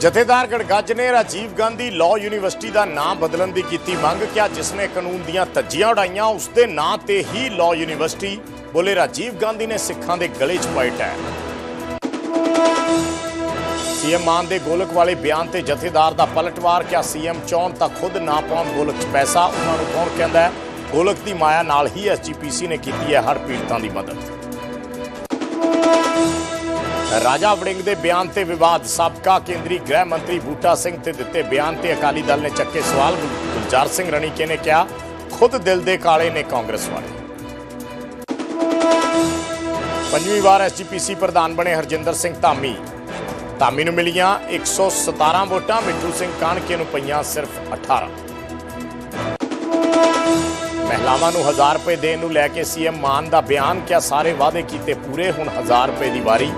ਜਥੇਦਾਰ ਗੜਗੱਜ ਨੇ Rajiv Gandhi law university ਦਾ ਨਾਮ ਬਦਲਣ ਦੀ ਕੀਤੀ ਮੰਗ ਕਿਹਾ, ਜਿਸ ਨੇ ਕਾਨੂੰਨ ਦੀਆਂ ਧੱਜੀਆਂ ਉਡਾਈਆਂ, ਉਸ ਦੇ ਨਾਂ ਤੇ ਹੀ ਲਾਅ ਯੂਨੀਵਰਸਿਟੀ ਬੋਲੇ ਰਾਜੀਵ ਗਾਂਧੀ ਨੇ ਸਿੱਖਾਂ ਦੇ ਗਲੇ 'ਚ ਪਾਈ ਟੈਰ ਸੀਐਮ ਮਾਨ ਦੇ ਗੋਲਕ ਵਾਲੇ ਬਿਆਨ ਤੇ ਜਥੇਦਾਰ ਦਾ ਪਲਟਵਾਰ ਕਿਹਾ, ਸੀਐਮ ਚਾਹੁਣ ਤਾਂ ਖੁਦ ਨਾ ਪਾਉਣ ਗੋਲਕ 'ਚ ਪੈਸਾ, ਉਹਨਾਂ ਨੂੰ ਕੌਣ ਕਹਿੰਦਾ ਹੈ? ਗੋਲਕ ਦੀ ਮਾਇਆ ਨਾਲ ਹੀ ਐਸਜੀਪੀਸੀ ਨੇ ਕੀਤੀ ਹੈ ਹਰ ਪੀੜਤਾਂ ਦੀ ਮਦਦ। ਰਾਜਾ ਵੜਿੰਗ ਦੇ ਬਿਆਨ ਤੇ ਵਿਵਾਦ, ਸਾਬਕਾ ਕੇਂਦਰੀ ਗ੍ਰਹਿ ਮੰਤਰੀ ਬੂਟਾ ਸਿੰਘ ਤੇ ਦਿੱਤੇ ਬਿਆਨ ਤੇ ਅਕਾਲੀ ਦਲ ਨੇ ਚੱਕੇ ਸਵਾਲ। ਗੁਲਜ਼ਾਰ ਸਿੰਘ ਰਣੀਕੇ ਨੇ ਕਿਹਾ, ਖੁਦ ਦਿਲ ਦੇ ਕਾਲੇ ਨੇ ਕਾਂਗਰਸ ਵਾਲੇ। ਪੰਜਵੀਂ ਵਾਰ ਐਸਜੀਪੀਸੀ ਪ੍ਰਧਾਨ ਬਣੇ ਹਰਜਿੰਦਰ ਸਿੰਘ ਧਾਮੀ। ਧਾਮੀ ਨੂੰ ਮਿਲੀਆਂ 117 ਵੋਟਾਂ, ਮਿੱਠੂ ਸਿੰਘ ਕਾਣਕੇ ਨੂੰ ਪਈਆਂ ਸਿਰਫ 18 ਮਹਿਲਾਵਾਂ ਨੂੰ 1000 ਰੁਪਏ ਦੇਣ ਨੂੰ ਲੈ ਕੇ ਸੀਐਮ ਮਾਨ ਦਾ ਬਿਆਨ ਕਿਹਾ ਸਾਰੇ ਵਾਅਦੇ ਕੀਤੇ ਪੂਰੇ? ਹੁਣ 1000 ਰੁਪਏ ਦੀ ਵਾਰੀ।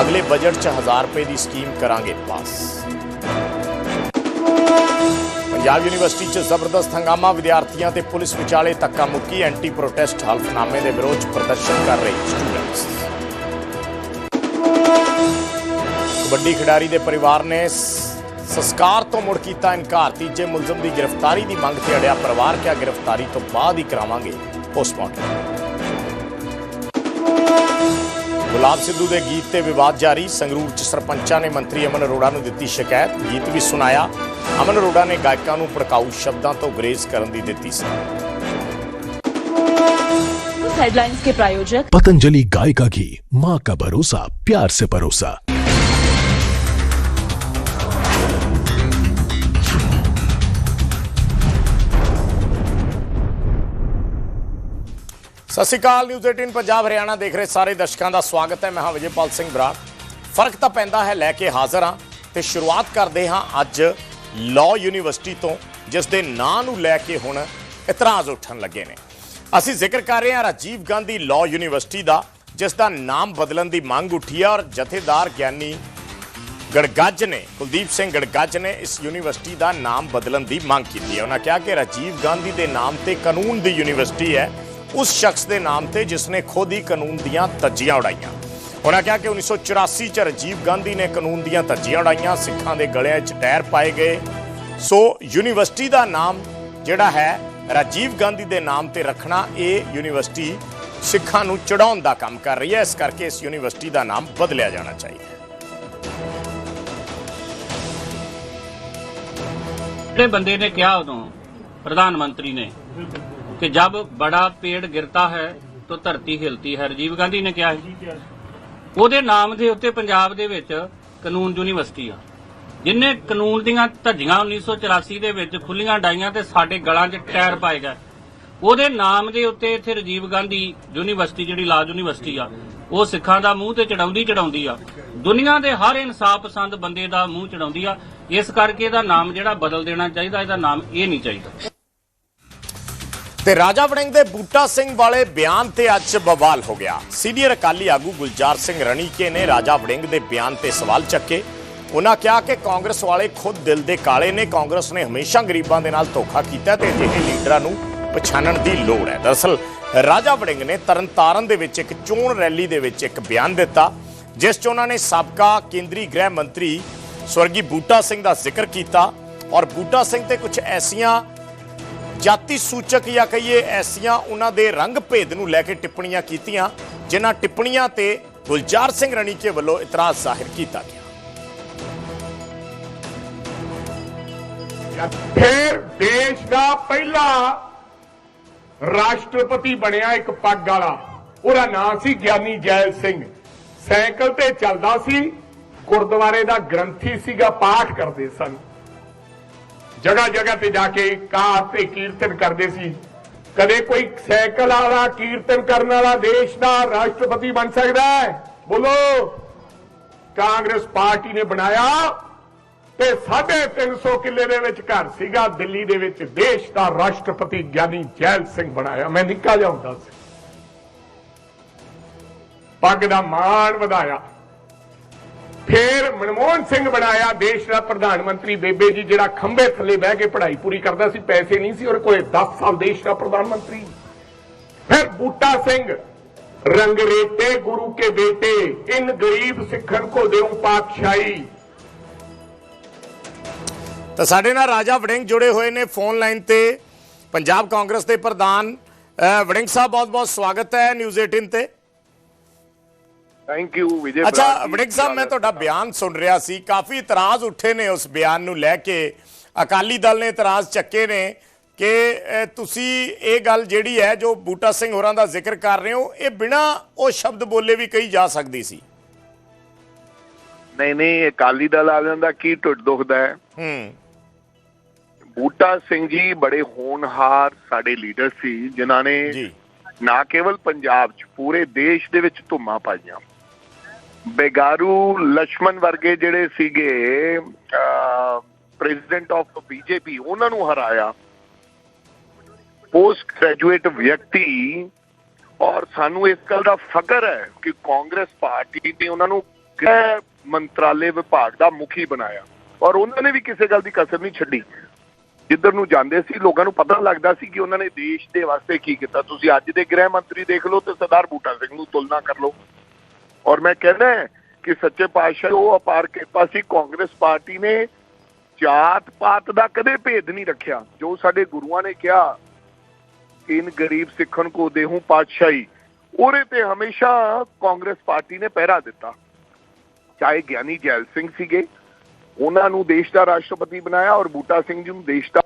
ਅਗਲੇ ਬਜਟ 'ਚ 1000 ਰੁਪਏ ਦੀ ਸਕੀਮ ਕਰਾਂਗੇ ਪਾਸ। ਪੰਜਾਬ ਯੂਨੀਵਰਸਿਟੀ 'ਚ ਜ਼ਬਰਦਸਤ ਹੰਗਾਮਾ, ਵਿਦਿਆਰਥੀਆਂ ਤੇ ਪੁਲਿਸ ਵਿਚਾਲੇ ਧੱਕਾ ਮੁੱਕੀ ਐਂਟੀ ਪ੍ਰੋਟੈਸਟ ਹਲਫਨਾਮੇ ਦੇ ਵਿਰੋਧ 'ਚ ਪ੍ਰਦਰਸ਼ਨ ਕਰ ਰਹੇ ਸਟੂਡੈਂਟਸ ਕਬੱਡੀ ਖਿਡਾਰੀ ਦੇ ਪਰਿਵਾਰ ਨੇ ਸੰਸਕਾਰ ਤੋਂ ਮੁੜ ਕੀਤਾ ਇਨਕਾਰ। ਤੀਜੇ ਮੁਲਜ਼ਮ ਦੀ ਗ੍ਰਿਫਤਾਰੀ ਦੀ ਮੰਗ ਤੇ ਅੜਿਆ ਪਰਿਵਾਰ ਕਿਹਾ ਗ੍ਰਿਫਤਾਰੀ ਤੋਂ ਬਾਅਦ ਹੀ ਕਰਾਵਾਂਗੇ ਪੋਸਟਮਾਰਟਮ ਗੁਲਾਬ ਸਿੱਧੂ ਦੇ ਗੀਤ ਤੇ ਵਿਵਾਦ ਜਾਰੀ ਸੰਗਰੂਰ ਚ ਸਰਪੰਚਾਂ ਨੇ ਮੰਤਰੀ ਅਮਨ ਅਰੋੜਾ ਨੂੰ ਦਿੱਤੀ ਸ਼ਿਕਾਇਤ ਗੀਤ ਵੀ ਸੁਣਾਇਆ ਅਮਨ ਅਰੋੜਾ ਨੇ ਗਾਇਕਾਂ ਨੂੰ ਭੜਕਾਊ ਸ਼ਬਦਾਂ ਤੋਂ ਗਰੇਜ਼ ਕਰਨ ਦੀ ਦਿੱਤੀ ਸੀ हेडलाइंस के प्रायोजक पतंजलि गाय का घी माँ का भरोसा प्यार से परोसा ਸਤਿ ਸ਼੍ਰੀ ਅਕਾਲ ਨਿਊਜ਼ 18 ਪੰਜਾਬ, ਹਰਿਆਣਾ ਦੇਖ ਰਹੇ ਸਾਰੇ ਦਰਸ਼ਕਾਂ ਦਾ ਸਵਾਗਤ ਹੈ। ਮੈਂ ਹਾਂ ਵਿਜੇਪਾਲ ਸਿੰਘ ਬਰਾੜ। ਫ਼ਰਕ ਤਾਂ ਪੈਂਦਾ ਹੈ, ਲੈ ਕੇ ਹਾਜ਼ਰ ਹਾਂ ਤੇ ਸ਼ੁਰੂਆਤ ਕਰਦੇ ਹਾਂ ਅੱਜ ਲਾਅ ਯੂਨੀਵਰਸਿਟੀ ਤੋਂ, ਜਿਸ ਦੇ ਨਾਂ ਨੂੰ ਲੈ ਕੇ ਹੁਣ ਇਤਰਾਜ਼ ਉੱਠਣ ਲੱਗੇ ਨੇ। ਅਸੀਂ ਜ਼ਿਕਰ ਕਰ ਰਹੇ ਹਾਂ ਰਾਜੀਵ ਗਾਂਧੀ ਲਾਅ ਯੂਨੀਵਰਸਿਟੀ ਦਾ, ਜਿਸ ਦਾ ਨਾਮ ਬਦਲਣ ਦੀ ਮੰਗ ਉੱਠੀ ਹੈ ਔਰ ਜਥੇਦਾਰ ਗਿਆਨੀ ਗੜਗੱਜ ਨੇ, ਕੁਲਦੀਪ ਸਿੰਘ ਗੜਗੱਜ ਨੇ ਇਸ ਯੂਨੀਵਰਸਿਟੀ ਦਾ ਨਾਮ ਬਦਲਣ ਦੀ ਮੰਗ ਕੀਤੀ ਹੈ। ਉਹਨਾਂ ਕਿਹਾ ਕਿ ਰਾਜੀਵ ਗਾਂਧੀ ਦੇ ਨਾਮ ਤੇ ਕਾਨੂੰਨ ਦੀ ਯੂਨੀਵਰਸਿਟੀ ਹੈ ਉਸ ਸ਼ਖਸ ਦੇ ਨਾਮ ਤੇ ਜਿਸ ਨੇ ਖੁਦ ਹੀ ਕਾਨੂੰਨ ਦੀਆਂ ਧੱਜੀਆਂ ਉਡਾਈਆਂ ਉਹਨਾਂ ਕਿਹਾ ਕਿ 1984 ਚ ਰਾਜੀਵ ਗਾਂਧੀ ਨੇ ਕਾਨੂੰਨ ਦੀਆਂ ਧੱਜੀਆਂ ਉਡਾਈਆਂ ਸਿੱਖਾਂ ਦੇ ਗਲਿਆਂ 'ਚ ਟਾਇਰ ਪਾਏ ਗਏ ਸੋ ਯੂਨੀਵਰਸਿਟੀ ਦਾ ਨਾਮ ਜਿਹੜਾ ਹੈ ਰਾਜੀਵ ਗਾਂਧੀ ਦੇ ਨਾਮ ਤੇ ਰੱਖਣਾ ਇਹ ਯੂਨੀਵਰਸਿਟੀ ਸਿੱਖਾਂ ਨੂੰ ਚੜਾਉਣ ਦਾ ਕੰਮ ਕਰ ਰਹੀ ਹੈ ਇਸ ਕਰਕੇ ਇਸ ਯੂਨੀਵਰਸਿਟੀ ਦਾ ਨਾਮ ਬਦਲਿਆ ਜਾਣਾ ਚਾਹੀਦਾ ਹੈ ਜਿਹੜੇ ਬੰਦੇ ਨੇ ਕਿਹਾ ਉਦੋਂ ਪ੍ਰਧਾਨ ਮੰਤਰੀ ਨੇ ਕਿ ਜਬ ਬੜਾ ਪੇੜ ਗਿਰਤਾ ਹੈ, ਤਾਂ ਧਰਤੀ ਹਿਲਤੀ ਹੈ। ਰਾਜੀਵ ਗਾਂਧੀ ਨੇ ਕਿਹਾ ਸੀ। ਉਹਦੇ ਨਾਮ ਦੇ ਉੱਤੇ ਪੰਜਾਬ ਦੇ ਵਿੱਚ ਕਾਨੂੰਨ ਯੂਨੀਵਰਸਿਟੀ ਆ। ਜਿਨੇ ਕਾਨੂੰਨ ਦੀਆਂ ਧੱਜੀਆਂ 1984 ਦੇ ਵਿੱਚ ਖੁੱਲੀਆਂ ਡਾਈਆਂ ਤੇ ਸਾਡੇ ਗਲਾਂ 'ਚ ਟਾਇਰ ਪਾਏ ਗਏ। ਉਹਦੇ ਨਾਮ ਦੇ ਉੱਤੇ ਇੱਥੇ ਰਾਜੀਵ ਗਾਂਧੀ ਯੂਨੀਵਰਸਿਟੀ ਜਿਹੜੀ ਲਾ ਯੂਨੀਵਰਸਿਟੀ ਆ, ਉਹ ਸਿੱਖਾਂ ਦਾ ਮੂੰਹ ਤੇ ਚੜਾਉਂਦੀ ਚੜਾਉਂਦੀ ਆ। ਦੁਨੀਆ ਦੇ ਹਰ ਇਨਸਾਫ ਪਸੰਦ ਬੰਦੇ ਦਾ ਮੂੰਹ ਚੜਾਉਂਦੀ ਆ। ਇਸ ਕਰਕੇ ਇਹਦਾ ਨਾਮ ਜਿਹੜਾ ਬਦਲ ਦੇਣਾ ਚਾਹੀਦਾ, ਇਹਦਾ ਨਾਮ ਇਹ ਨਹੀਂ ਚਾਹੀਦਾ। ਤੇ ਰਾਜਾ ਵੜਿੰਗ ਦੇ ਬੂਟਾ ਸਿੰਘ ਵਾਲੇ ਬਿਆਨ ਤੇ ਅੱਜ ਬਵਾਲ ਹੋ ਗਿਆ। ਸੀਨੀਅਰ ਅਕਾਲੀ ਆਗੂ ਗੁਲਜ਼ਾਰ ਸਿੰਘ ਰਣੀਕੇ ਨੇ ਰਾਜਾ ਵੜਿੰਗ ਦੇ ਬਿਆਨ ਤੇ ਸਵਾਲ ਚੱਕੇ। ਉਹਨਾਂ ਕਿਹਾ ਕਿ ਕਾਂਗਰਸ ਵਾਲੇ ਖੁਦ ਦਿਲ ਦੇ ਕਾਲੇ ਨੇ। ਕਾਂਗਰਸ ਨੇ ਹਮੇਸ਼ਾ ਗਰੀਬਾਂ ਦੇ ਨਾਲ ਧੋਖਾ ਕੀਤਾ ਤੇ ਅਜਿਹੇ ਲੀਡਰਾਂ ਨੂੰ ਪਛਾਣਨ ਦੀ ਲੋੜ ਹੈ। ਦਰਅਸਲ ਰਾਜਾ ਵੜਿੰਗ ਨੇ ਤਰਨਤਾਰਨ ਦੇ ਵਿੱਚ ਇੱਕ ਚੋਣ ਰੈਲੀ ਦੇ ਵਿੱਚ ਇੱਕ ਬਿਆਨ ਦਿੱਤਾ, ਜਿਸ 'ਚ ਉਹਨਾਂ ਨੇ ਸਾਬਕਾ ਕੇਂਦਰੀ ਗ੍ਰਹਿ ਮੰਤਰੀ ਸਵਰਗੀ ਬੂਟਾ ਸਿੰਘ ਦਾ ਜ਼ਿਕਰ ਕੀਤਾ ਔਰ ਬੂਟਾ ਸਿੰਘ ਤੇ ਕੁਝ ਐਸੀਆਂ ਜਾਤੀ ਸੂਚਕ ਜਾਂ ਕਹੀਏ ਐਸੀਆਂ ਉਹਨਾਂ ਦੇ ਰੰਗ ਭੇਦ ਨੂੰ ਲੈ ਕੇ ਟਿੱਪਣੀਆਂ ਕੀਤੀਆਂ, ਜਿਨ੍ਹਾਂ ਟਿੱਪਣੀਆਂ ਤੇ ਗੁਲਜ਼ਾਰ ਸਿੰਘ ਰਣੀਕੇ ਵੱਲੋਂ ਇਤਰਾਜ਼ ਜ਼ਾਹਿਰ ਕੀਤਾ ਗਿਆ। ਫਿਰ ਦੇਸ਼ ਦਾ ਪਹਿਲਾ ਰਾਸ਼ਟਰਪਤੀ ਬਣਿਆ ਇੱਕ ਪੱਗ ਵਾਲਾ। ਉਹਦਾ ਨਾਂ ਸੀ ਗਿਆਨੀ ਜੈਲ ਸਿੰਘ। ਸਾਈਕਲ ਤੇ ਚੱਲਦਾ ਸੀ, ਗੁਰਦੁਆਰੇ ਦਾ ਗ੍ਰੰਥੀ ਸੀਗਾ, ਪਾਠ ਕਰਦੇ ਸਨ। ਜਗ੍ਹਾ ਜਗ੍ਹਾ ਤੇ ਜਾ ਕੇ ਕਾਰ ਤੇ ਕੀਰਤਨ ਕਰਦੇ ਸੀ। ਕਦੇ ਕੋਈ ਸਾਈਕਲ ਵਾਲਾ ਕੀਰਤਨ ਕਰਨ ਵਾਲਾ ਦੇਸ਼ ਦਾ ਰਾਸ਼ਟਰਪਤੀ ਬਣ ਸਕਦਾ ਹੈ? ਬੋਲੋ, ਕਾਂਗਰਸ ਪਾਰਟੀ ਨੇ ਬਣਾਇਆ ਤੇ 350 ਕਿੱਲੇ ਦੇ ਵਿੱਚ ਘਰ ਸੀਗਾ। ਦਿੱਲੀ ਦੇ ਵਿੱਚ ਦੇਸ਼ ਦਾ ਰਾਸ਼ਟਰਪਤੀ ਗਿਆਨੀ ਜੈਲ ਸਿੰਘ ਬਣਾਇਆ। ਮੈਂ ਨਿੱਕਾ ਜਿਹਾ ਹੁੰਦਾ ਸੀ। ਪੱਗ ਦਾ ਮਾਣ ਵਧਾਇਆ। ਫਿਰ ਮਨਮੋਹਨ ਸਿੰਘ ਬਣਾਇਆ ਦੇਸ਼ ਦਾ ਪ੍ਰਧਾਨ ਮੰਤਰੀ ਬੇਬੇ ਜੀ ਜਿਹੜਾ ਖੰਭੇ ਥੱਲੇ ਬਹਿ ਕੇ ਪੜ੍ਹਾਈ ਪੂਰੀ ਕਰਦਾ ਸੀ ਪੈਸੇ ਨਹੀਂ ਸੀ ਔਰ ਕੋਲੇ 10 ਸਾਲ ਦੇਸ਼ ਦਾ ਪ੍ਰਧਾਨ ਮੰਤਰੀ। ਫਿਰ ਬੂਟਾ ਸਿੰਘ ਰੰਗਰੇਟੇ ਗੁਰੂ ਕੇ ਬੇਟੇ ਇਨ ਗਰੀਬ ਸਿੱਖਣ ਕੋ ਦੇਉ ਪਾਤਸ਼ਾਹੀ। ਤਾਂ ਸਾਡੇ ਨਾਲ ਰਾਜਾ ਵੜਿੰਗ ਜੁੜੇ ਹੋਏ ਨੇ ਫੋਨ ਲਾਈਨ ਤੇ ਪੰਜਾਬ ਕਾਂਗਰਸ ਦੇ ਪ੍ਰਧਾਨ ਅ, ਵੜਿੰਗ ਸਾਹਿਬ ਬਹੁਤ ਬਹੁਤ ਸਵਾਗਤ ਹੈ ਨਿਊਜ਼ 18 ਤੇ। ਥੈਂਕ ਯੂ ਵਿਜੇ ਅੱਛਾ। ਵੜਿੰਗ ਸਾਹਿਬ ਮੈਂ ਤੁਹਾਡਾ ਬਿਆਨ ਸੁਣ ਰਿਹਾ ਸੀ। ਕਾਫੀ ਇਤਰਾਜ਼ ਉੱਠੇ ਨੇ ਉਸ ਬਿਆਨ ਨੂੰ ਲੈ ਕੇ। ਅਕਾਲੀ ਦਲ ਨੇ ਇਤਰਾਜ਼ ਚੱਕੇ ਨੇ ਕਿ ਤੁਸੀਂ ਇਹ ਗੱਲ ਜਿਹੜੀ ਹੈ ਜੋ ਬੂਟਾ ਸਿੰਘ ਹੋਰਾਂ ਦਾ ਜ਼ਿਕਰ ਕਰ ਰਹੇ ਹੋ ਇਹ ਬਿਨਾ ਉਹ ਸ਼ਬਦ ਬੋਲੇ ਵੀ ਕਹੀ ਜਾ ਸਕਦੀ ਸੀ। ਨਹੀਂ ਨਹੀਂ ਅਕਾਲੀ ਦਲ ਵਾਲਿਆਂ ਦਾ ਕੀ ਟੁੱਟ ਦੁਖਦਾ ਹੈ? ਹੂੰ। ਬੂਟਾ ਸਿੰਘ ਜੀ ਬੜੇ ਹੋਣਹਾਰ ਸਾਡੇ ਲੀਡਰ ਸੀ ਜਿਨ੍ਹਾਂ ਨੇ ਜੀ। ਨਾ ਕੇਵਲ ਪੰਜਾਬ 'ਚ ਪੂਰੇ ਦੇਸ਼ ਦੇ ਵਿੱਚ ਧੁੰਮਾਂ ਪਾਈਆਂ। ਬੇਗਾਰੂ ਲక్ష్ਮਣ ਵਰਗੇ ਜਿਹੜੇ ਸੀਗੇ ਪ੍ਰੈਜ਼ੀਡੈਂਟ ਆਫ ਬੀਜੇਪੀ ਉਹਨਾਂ ਨੂੰ ਹਰਾਇਆ। ਪੋਸਟ ਗ੍ਰੈਜੂਏਟ ਵਿਅਕਤੀ, ਔਰ ਸਾਨੂੰ ਇਸ ਗੱਲ ਦਾ ਫਕਰ ਹੈ ਕਿ ਕਾਂਗਰਸ ਪਾਰਟੀ ਨੇ ਉਹਨਾਂ ਨੂੰ ਗ੍ਰਹਿ ਮੰਤਰਾਲੇ ਵਿਭਾਗ ਦਾ ਮੁਖੀ ਬਣਾਇਆ। ਔਰ ਉਹਨਾਂ ਨੇ ਵੀ ਕਿਸੇ ਗੱਲ ਦੀ ਕਸਰ ਨਹੀਂ ਛੱਡੀ। ਜਿੱਧਰ ਨੂੰ ਜਾਂਦੇ ਸੀ, ਲੋਕਾਂ ਨੂੰ ਪਤਾ ਲੱਗਦਾ ਸੀ ਕਿ ਉਹਨਾਂ ਨੇ ਦੇਸ਼ ਦੇ ਵਾਸਤੇ ਕੀ ਕੀਤਾ। ਤੁਸੀਂ ਅੱਜ ਦੇ ਗ੍ਰਹਿ ਮੰਤਰੀ ਦੇਖ ਲਓ ਤੇ ਸਰਦਾਰ ਬੂਟਾ ਸਿੰਘ ਨੂੰ ਤੁਲਨਾ ਕਰ ਲਓ। ਔਰ ਮੈਂ ਕਹਿੰਦਾ ਕਿ ਸੱਚੇ ਪਾਤਸ਼ਾਹ ਉਹ ਅਪਾਰ ਕਿਰਪਾ ਸੀ, ਕਾਂਗਰਸ ਪਾਰਟੀ ਨੇ ਜਾਤ ਪਾਤ ਦਾ ਕਦੇ ਭੇਦ ਨਹੀਂ ਰੱਖਿਆ। ਜੋ ਸਾਡੇ ਗੁਰੂਆਂ ਨੇ ਕਿਹਾ, ਇਨ ਗਰੀਬ ਸਿੱਖਣ ਕੋ ਦੇਹੂੰ ਪਾਤਸ਼ਾਹੀ, ਉਹਦੇ ਤੇ ਹਮੇਸ਼ਾ ਕਾਂਗਰਸ ਪਾਰਟੀ ਨੇ ਪਹਿਰਾ ਦਿੱਤਾ। ਚਾਹੇ ਗਿਆਨੀ ਜੈਲ ਸਿੰਘ ਸੀਗੇ, ਉਹਨਾਂ ਨੂੰ ਦੇਸ਼ ਦਾ ਰਾਸ਼ਟਰਪਤੀ ਬਣਾਇਆ ਔਰ ਬੂਟਾ ਸਿੰਘ ਜੀ ਨੂੰ ਦੇਸ਼ ਦਾ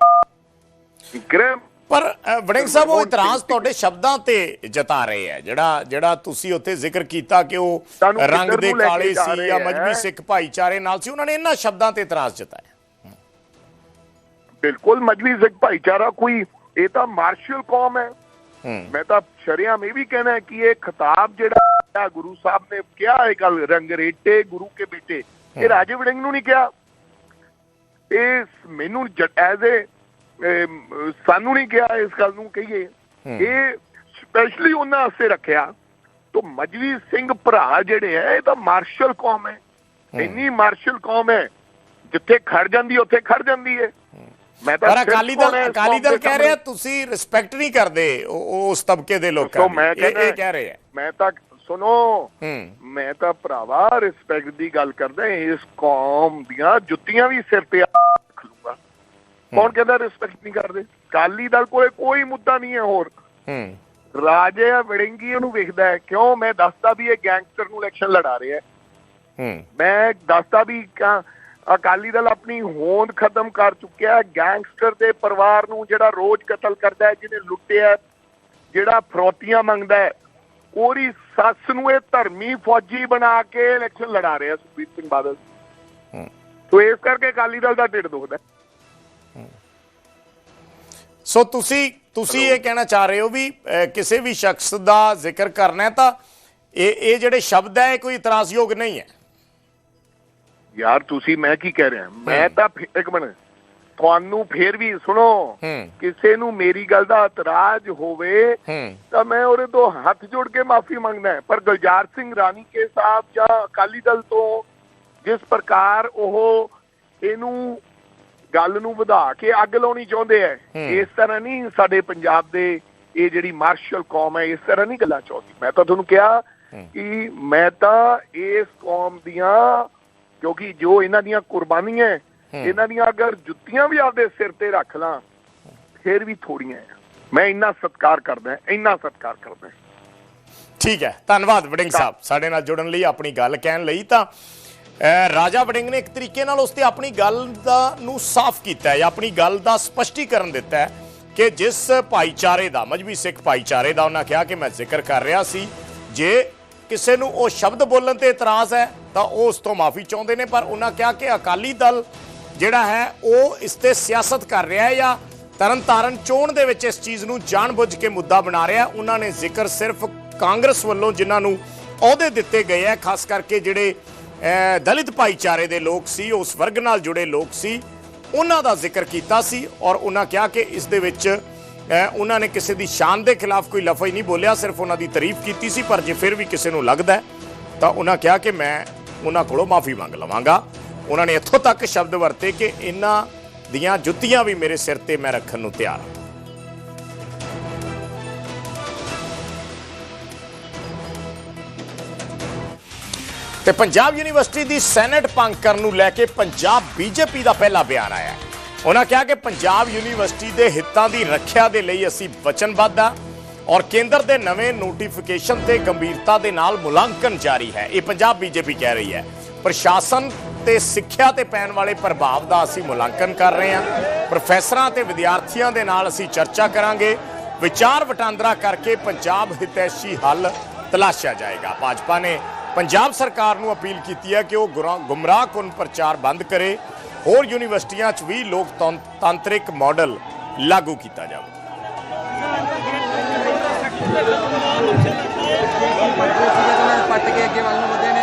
ਗ੍ਰਹਿ ਪਰ ਅ, ਵੜਿੰਗ ਸਾਹਿਬ ਉਹ ਇਤਰਾਜ਼ ਤੁਹਾਡੇ ਸ਼ਬਦਾਂ ਤੇ ਜਤਾ ਰਹੇ ਹੈ। ਜਿਹੜਾ ਜਿਹੜਾ ਤੁਸੀਂ ਉੱਥੇ ਜ਼ਿਕਰ ਕੀਤਾ ਕਿ ਉਹ ਰੰਗ ਦੇ ਕਾਲੇ ਸੀ ਜਾਂ? ਮਜਬੀ ਸਿੱਖ ਭਾਈਚਾਰੇ ਨਾਲ ਸੀ ਉਹਨਾਂ ਨੇ ਇਹਨਾਂ ਸ਼ਬਦਾਂ ਤੇ ਇਤਰਾਜ਼ ਜਤਾਇਆ। ਬਿਲਕੁਲ ਮਜਬੀ ਸਿੱਖ ਭਾਈਚਾਰਾ ਕੋਈ ਇਹ ਤਾਂ ਮਾਰਸ਼ਲ ਕੌਮ ਹੈ। ਮੈਂ ਤਾਂ ਸ਼ਰਿਆਮ ਇਹ ਵੀ ਕਹਿਣਾ ਕਿ ਇਹ ਖਿਤਾਬ ਜਿਹੜਾ ਗੁਰੂ ਸਾਹਿਬ ਨੇ ਕਿਹਾ ਇਹ ਗੱਲ ਰੰਗਰੇਟੇ ਗੁਰੂ ਕੇ ਬੇਟੇ। ਇਹ ਰਾਜੇ ਵੜਿੰਗ ਨੂੰ ਨਹੀਂ ਕਿਹਾ। ਇਹ ਮੈਨੂੰ ਐਜ਼ ਏ ਸਾਨੂੰ ਨਹੀਂ ਕਿਹਾ ਇਸ ਗੱਲ ਨੂੰ ਕਹੀਏ। ਇਹ ਸਪੈਸ਼ਲੀ ਉਹਨਾਂ ਵਾਸਤੇ ਰੱਖਿਆ। ਤੋਂ ਮਜਵੀ ਸਿੰਘ ਭਰਾ ਜਿਹੜੇ ਹੈ ਇਹ ਤਾਂ ਮਾਰਸ਼ਲ ਕੌਮ ਹੈ। ਇੰਨੀ ਮਾਰਸ਼ਲ ਕੌਮ ਹੈ ਜਿੱਥੇ ਖੜ ਜਾਂਦੀ ਉੱਥੇ ਖੜ ਜਾਂਦੀ ਹੈ। ਮੈਂ ਤਾਂ ਅਕਾਲੀ ਦਲ ਅਕਾਲੀ ਦਲ ਕਹਿ ਰਿਹਾ। ਤੁਸੀਂ ਰਿਸਪੈਕਟ ਨਹੀਂ ਕਰਦੇ ਉਸ ਤਬਕੇ ਦੇ ਲੋਕਾਂ ਦੀ। ਇਹ ਕਹਿ ਰਹੇ ਮੈਂ ਤਾਂ ਸੁਣੋ ਮੈਂ ਤਾਂ ਭਰਾਵਾ ਰਿਸਪੈਕਟ ਦੀ ਗੱਲ ਕਰਦਾ ਇਸ ਕੌਮ ਦੀਆਂ ਜੁੱਤੀਆਂ ਵੀ ਸਿਰ ਤੇ ਕੌਣ ਕਹਿੰਦਾ ਰਿਸਪੈਕਟ ਨਹੀਂ ਕਰਦੇ? ਕਾਲੀ ਦਲ ਕੋਲੇ ਕੋਈ ਮੁੱਦਾ ਨਹੀਂ ਹੈ ਹੋਰ। ਹੂੰ। ਰਾਜੇ ਵੜਿੰਗੀ ਉਹਨੂੰ ਵੇਖਦਾ ਹੈ। ਕਿਉਂ? ਮੈਂ ਦੱਸਦਾ ਵੀ ਇਹ ਗੈਂਗਸਟਰ ਨੂੰ ਇਲੈਕਸ਼ਨ ਲੜਾ ਰਿਹਾ ਹੈ। ਹੂੰ। ਮੈਂ ਦੱਸਦਾ ਵੀ ਅਕਾਲੀ ਦਲ ਆਪਣੀ ਹੋਂਦ ਖਤਮ ਕਰ ਚੁੱਕਿਆ ਹੈ। ਗੈਂਗਸਟਰ ਦੇ ਪਰਿਵਾਰ ਨੂੰ ਜਿਹੜਾ ਰੋਜ਼ ਕਤਲ ਕਰਦਾ ਹੈ ਜਿਹਨੇ ਲੁੱਟਿਆ ਜਿਹੜਾ ਫਰੋਤੀਆਂ ਮੰਗਦਾ ਹੈ ਉਹਦੀ ਸੱਸ ਨੂੰ ਇਹ ਧਰਮੀ ਫੌਜੀ ਬਣਾ ਕੇ ਇਲੈਕਸ਼ਨ ਲੜਾ ਰਿਹਾ ਸੁਖਬੀਰ ਸਿੰਘ ਬਾਦਲ। ਹੂੰ। ਸੋ ਇਸ ਕਰਕੇ ਅਕਾਲੀ ਦਲ ਦਾ ਢਿੱਡ ਦੁਖਦਾ ਹੈ। ਸੋ ਤੁਸੀਂ ਤੁਸੀਂ ਇਹ ਕਹਿਣਾ ਚਾਹ ਰਹੇ ਹੋ ਵੀ ਕਿਸੇ ਵੀ ਸ਼ਖਸ ਦਾ ਜ਼ਿਕਰ ਕਰਨਾ ਤਾਂ ਇਹ ਇਹ ਜਿਹੜੇ ਸ਼ਬਦ ਹੈ ਕੋਈ ਇਤਰਾਜ਼ਯੋਗ ਨਹੀਂ ਹੈ। ਯਾਰ ਤੁਸੀਂ ਮੈਂ ਕੀ ਕਹਿ ਰਿਹਾ? ਮੈਂ ਤਾਂ ਇੱਕ ਮਿੰਟ। ਤੁਹਾਨੂੰ ਫੇਰ ਵੀ ਸੁਣੋ। ਕਿਸੇ ਨੂੰ ਮੇਰੀ ਗੱਲ ਦਾ ਇਤਰਾਜ਼ ਹੋਵੇ ਤਾਂ ਮੈਂ ਉਹਦੇ ਤੋਂ ਹੱਥ ਜੋੜ ਕੇ ਮਾਫੀ ਮੰਗਦਾ। ਪਰ ਗੁਲਜ਼ਾਰ ਸਿੰਘ ਰਾਣੀ ਕੇ ਸਾਹਿਬ ਜਾਂ ਅਕਾਲੀ ਦਲ ਤੋਂ ਜਿਸ ਪ੍ਰਕਾਰ ਉਹ ਇਹਨੂੰ ਗੱਲ ਨੂੰ ਵਧਾ ਕੇ ਅੱਗ ਲਾਉਣੀ ਚਾਹੁੰਦੇ ਐ। ਇਸ ਤਰ੍ਹਾਂ ਨਹੀਂ ਸਾਡੇ ਪੰਜਾਬ ਦੇ ਇਹ ਜਿਹੜੀ ਮਾਰਸ਼ਲ ਕੌਮ ਹੈ ਇਸ ਤਰ੍ਹਾਂ ਨਹੀਂ ਗੱਲਾਂ ਚਾਹੁੰਦੀ ਮੈਂ ਤਾਂ ਤੁਹਾਨੂੰ ਕਿਹਾ ਕਿ ਮੈਂ ਤਾਂ ਇਸ ਕੌਮ ਦੀਆਂ ਕਿਉਂਕਿ ਜੋ ਇਹਨਾਂ ਦੀਆਂ ਕੁਰਬਾਨੀਆਂ ਇਹਨਾਂ ਦੀਆਂ ਅਗਰ ਜੁੱਤੀਆਂ ਵੀ ਆਪਦੇ ਸਿਰ ਤੇ ਰੱਖ ਲਾਂ ਫਿਰ ਵੀ ਥੋੜੀਆਂ। ਮੈਂ ਇੰਨਾ ਸਤਿਕਾਰ ਕਰਦਾ ਇੰਨਾ ਸਤਿਕਾਰ ਕਰਦਾ ਠੀਕ ਹੈ ਧੰਨਵਾਦ ਵੜਿੰਗ ਸਾਹਿਬ। ਸਾਡੇ ਨਾਲ ਜੁੜਨ ਲਈ ਆਪਣੀ ਗੱਲ ਕਹਿਣ ਲਈ ਤਾਂ ਰਾਜਾ ਵੜਿੰਗ ਨੇ ਇੱਕ ਤਰੀਕੇ ਨਾਲ ਉਸ ਤੇ ਆਪਣੀ ਗੱਲ ਦਾ ਨੂੰ ਸਾਫ਼ ਕੀਤਾ ਹੈ, ਜਾਂ ਆਪਣੀ ਗੱਲ ਦਾ ਸਪਸ਼ਟੀਕਰਨ ਦਿੱਤਾ ਹੈ ਕਿ ਜਿਸ ਭਾਈਚਾਰੇ ਦਾ, ਮਜਬੀ ਸਿੱਖ ਭਾਈਚਾਰੇ ਦਾ ਉਹਨਾਂ ਕਿਹਾ ਕਿ ਮੈਂ ਜ਼ਿਕਰ ਕਰ ਰਿਹਾ ਸੀ, ਜੇ ਕਿਸੇ ਨੂੰ ਉਹ ਸ਼ਬਦ ਬੋਲਣ ਤੇ ਇਤਰਾਜ਼ ਹੈ, ਤਾਂ ਉਹ ਉਸ ਤੋਂ ਮਾਫੀ ਚਾਹੁੰਦੇ ਨੇ, ਪਰ ਉਹਨਾਂ ਕਿਹਾ ਕਿ ਅਕਾਲੀ ਦਲ ਜਿਹੜਾ ਹੈ, ਉਹ ਇਸ ਤੇ ਸਿਆਸਤ ਕਰ ਰਿਹਾ ਹੈ ਜਾਂ ਤਰਨਤਾਰਨ ਚੋਣ ਦੇ ਵਿੱਚ ਇਸ ਚੀਜ਼ ਨੂੰ ਜਾਣਬੁੱਝ ਕੇ ਮੁੱਦਾ ਬਣਾ ਰਿਹਾ ਉਹਨਾਂ ਨੇ ਜ਼ਿਕਰ ਸਿਰਫ ਕਾਂਗਰਸ ਵੱਲੋਂ ਜਿਨ੍ਹਾਂ ਨੂੰ ਅਹੁਦੇ ਦਿੱਤੇ ਗਏ ਆ ਖਾਸ ਕਰਕੇ ਜਿਹੜੇ ਦਲਿਤ ਭਾਈਚਾਰੇ ਦੇ ਲੋਕ ਸੀ ਉਸ ਵਰਗ ਨਾਲ ਜੁੜੇ ਲੋਕ ਸੀ। ਉਹਨਾਂ ਦਾ ਜ਼ਿਕਰ ਕੀਤਾ ਸੀ ਔਰ ਉਹਨਾਂ ਕਿਹਾ ਕਿ ਇਸ ਦੇ ਵਿੱਚ ਉਹਨਾਂ ਨੇ ਕਿਸੇ ਦੀ ਸ਼ਾਨ ਦੇ ਖਿਲਾਫ ਕੋਈ ਲਫ਼ਜ਼ ਨਹੀਂ ਬੋਲਿਆ, ਸਿਰਫ ਉਹਨਾਂ ਦੀ ਤਾਰੀਫ ਕੀਤੀ ਸੀ, ਪਰ ਜੇ ਫਿਰ ਵੀ ਕਿਸੇ ਨੂੰ ਲੱਗਦਾ ਤਾਂ ਉਹਨਾਂ ਕਿਹਾ ਕਿ ਮੈਂ ਉਹਨਾਂ ਕੋਲੋਂ ਮਾਫੀ ਮੰਗ ਲਵਾਂਗਾ। ਉਹਨਾਂ ਨੇ ਇੱਥੋਂ ਤੱਕ ਸ਼ਬਦ ਵਰਤੇ ਕਿ ਇਹਨਾਂ ਦੀਆਂ ਜੁੱਤੀਆਂ ਵੀ ਮੇਰੇ ਸਿਰ ਤੇ ਮੈਂ ਰੱਖਣ ਨੂੰ ਤਿਆਰ ਹਾਂ। ਤੇ ਪੰਜਾਬ ਯੂਨੀਵਰਸਿਟੀ ਦੀ ਸੈਨੇਟ ਭੰਗ ਕਰਨ ਨੂੰ ਲੈ ਕੇ ਪੰਜਾਬ ਬੀਜੇਪੀ ਦਾ ਪਹਿਲਾ ਬਿਆਨ ਆਇਆ ਹੈ। ਉਹਨਾਂ ਕਿਹਾ ਕਿ ਪੰਜਾਬ ਯੂਨੀਵਰਸਿਟੀ ਦੇ ਹਿੱਤਾਂ ਦੀ ਰੱਖਿਆ ਦੇ ਲਈ ਅਸੀਂ ਵਚਨਬੱਧ ਹਾਂ ਔਰ ਕੇਂਦਰ ਦੇ ਨਵੇਂ ਨੋਟੀਫਿਕੇਸ਼ਨ ਤੇ ਗੰਭੀਰਤਾ ਦੇ ਨਾਲ ਮੁਲਾਂਕਣ ਜਾਰੀ ਹੈ। ਇਹ ਪੰਜਾਬ ਬੀਜੇਪੀ ਕਹਿ ਰਹੀ ਹੈ। ਪ੍ਰਸ਼ਾਸਨ ਤੇ ਸਿੱਖਿਆ ਤੇ ਪੈਣ ਵਾਲੇ ਪ੍ਰਭਾਵ ਦਾ ਅਸੀਂ ਮੁਲਾਂਕਣ ਕਰ ਰਹੇ ਹਾਂ। ਪ੍ਰੋਫੈਸਰਾਂ ਤੇ ਵਿਦਿਆਰਥੀਆਂ ਦੇ ਨਾਲ ਅਸੀਂ ਚਰਚਾ ਕਰਾਂਗੇ। ਵਿਚਾਰ ਵਟਾਂਦਰਾ ਕਰਕੇ ਪੰਜਾਬ ਹਿਤੈਸ਼ੀ ਹੱਲ ਤਲਾਸ਼ਿਆ ਜਾਏਗਾ। ਭਾਜਪਾ ਨੇ ਪੰਜਾਬ ਸਰਕਾਰ ਨੂੰ ਅਪੀਲ ਕੀਤੀ ਹੈ ਕਿ ਉਹ ਗੁਰਾ- ਗੁੰਮਰਾਹਕੁਨ ਪ੍ਰਚਾਰ ਬੰਦ ਕਰੇ। ਹੋਰ ਯੂਨੀਵਰਸਿਟੀਆਂ 'ਚ ਵੀ ਲੋਕਤੰਤਰਿਕ ਮਾਡਲ ਲਾਗੂ ਕੀਤਾ ਜਾਵੇ। ਪੱਟ ਕੇ ਅੱਗੇ ਵੱਲ ਨੂੰ ਵਧੇ ਨੇ।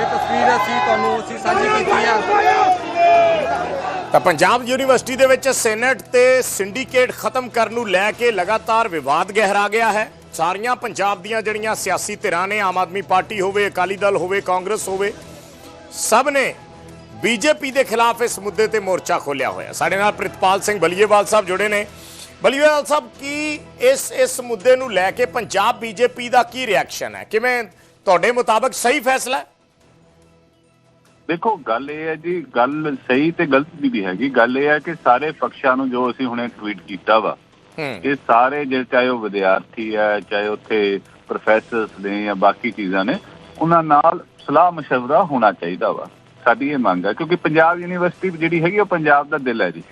ਇਹ ਤਸਵੀਰ ਅਸੀਂ ਤੁਹਾਨੂੰ ਅਸੀਂ ਸਾਂਝੀ ਕੀਤੀ ਆ। ਤਾਂ ਪੰਜਾਬ ਯੂਨੀਵਰਸਿਟੀ ਦੇ ਵਿੱਚ ਸੈਨੇਟ ਤੇ ਸਿੰਡੀਕੇਟ ਖਤਮ ਕਰਨ ਨੂੰ ਲੈ ਕੇ ਲਗਾਤਾਰ ਵਿਵਾਦ ਗਹਿਰਾ ਗਿਆ ਹੈ। ਸਾਰੀਆਂ ਪੰਜਾਬ ਦੀਆਂ ਜਿਹੜੀਆਂ ਸਿਆਸੀ ਧਿਰਾਂ ਨੇ, ਆਮ ਆਦਮੀ ਪਾਰਟੀ ਹੋਵੇ, ਅਕਾਲੀ ਦਲ ਹੋਵੇ, ਕਾਂਗਰਸ ਹੋਵੇ, ਸਭ ਨੇ ਬੀਜੇਪੀ ਦੇ ਖਿਲਾਫ ਇਸ ਮੁੱਦੇ ਤੇ ਮੋਰਚਾ ਖੋਲਿਆ ਹੋਇਆ। ਸਾਡੇ ਨਾਲ ਪ੍ਰਿਤਪਾਲ ਸਿੰਘ ਬਲੀਏਵਾਲ ਸਾਹਿਬ ਜੁੜੇ ਨੇ। ਬਲੀਏਵਾਲ ਸਾਹਿਬ, ਕੀ ਇਸ ਇਸ ਮੁੱਦੇ ਨੂੰ ਲੈ ਕੇ ਪੰਜਾਬ ਬੀਜੇਪੀ ਦਾ ਕੀ ਰਿਐਕਸ਼ਨ ਹੈ? ਕਿਵੇਂ ਤੁਹਾਡੇ ਮੁਤਾਬਕ ਸਹੀ ਫੈਸਲਾ ਹੈ? ਦੇਖੋ, ਗੱਲ ਇਹ ਹੈ ਜੀ, ਗੱਲ ਸਹੀ ਤੇ ਗਲਤ ਦੀ ਵੀ ਹੈਗੀ। ਗੱਲ ਇਹ ਹੈ ਕਿ ਸਾਰੇ ਪਕਸ਼ਾਂ ਨੂੰ ਜੋ ਅਸੀਂ ਹੁਣੇ ਟਵੀਟ ਕੀਤਾ ਵਾ ਇਹ ਸਾਰੇ ਜੇ ਚਾਹੇ ਉਹ ਵਿਦਿਆਰਥੀ ਆ, ਚਾਹੇ ਉੱਥੇ ਪ੍ਰੋਫੈਸਰਸ ਨੇ ਜਾਂ ਬਾਕੀ ਚੀਜ਼ਾਂ ਨੇ, ਉਹਨਾਂ ਨਾਲ ਸਲਾਹ مشਵਰਾ ਹੋਣਾ ਚਾਹੀਦਾ ਵਾ। ਸਾਡੀ ਇਹ ਮੰਗ ਆ, ਕਿਉਂਕਿ ਪੰਜਾਬ ਯੂਨੀਵਰਸਿਟੀ ਜਿਹੜੀ ਹੈਗੀ ਉਹ ਪੰਜਾਬ ਦਾ ਦਿਲ ਹੈ ਜੀ।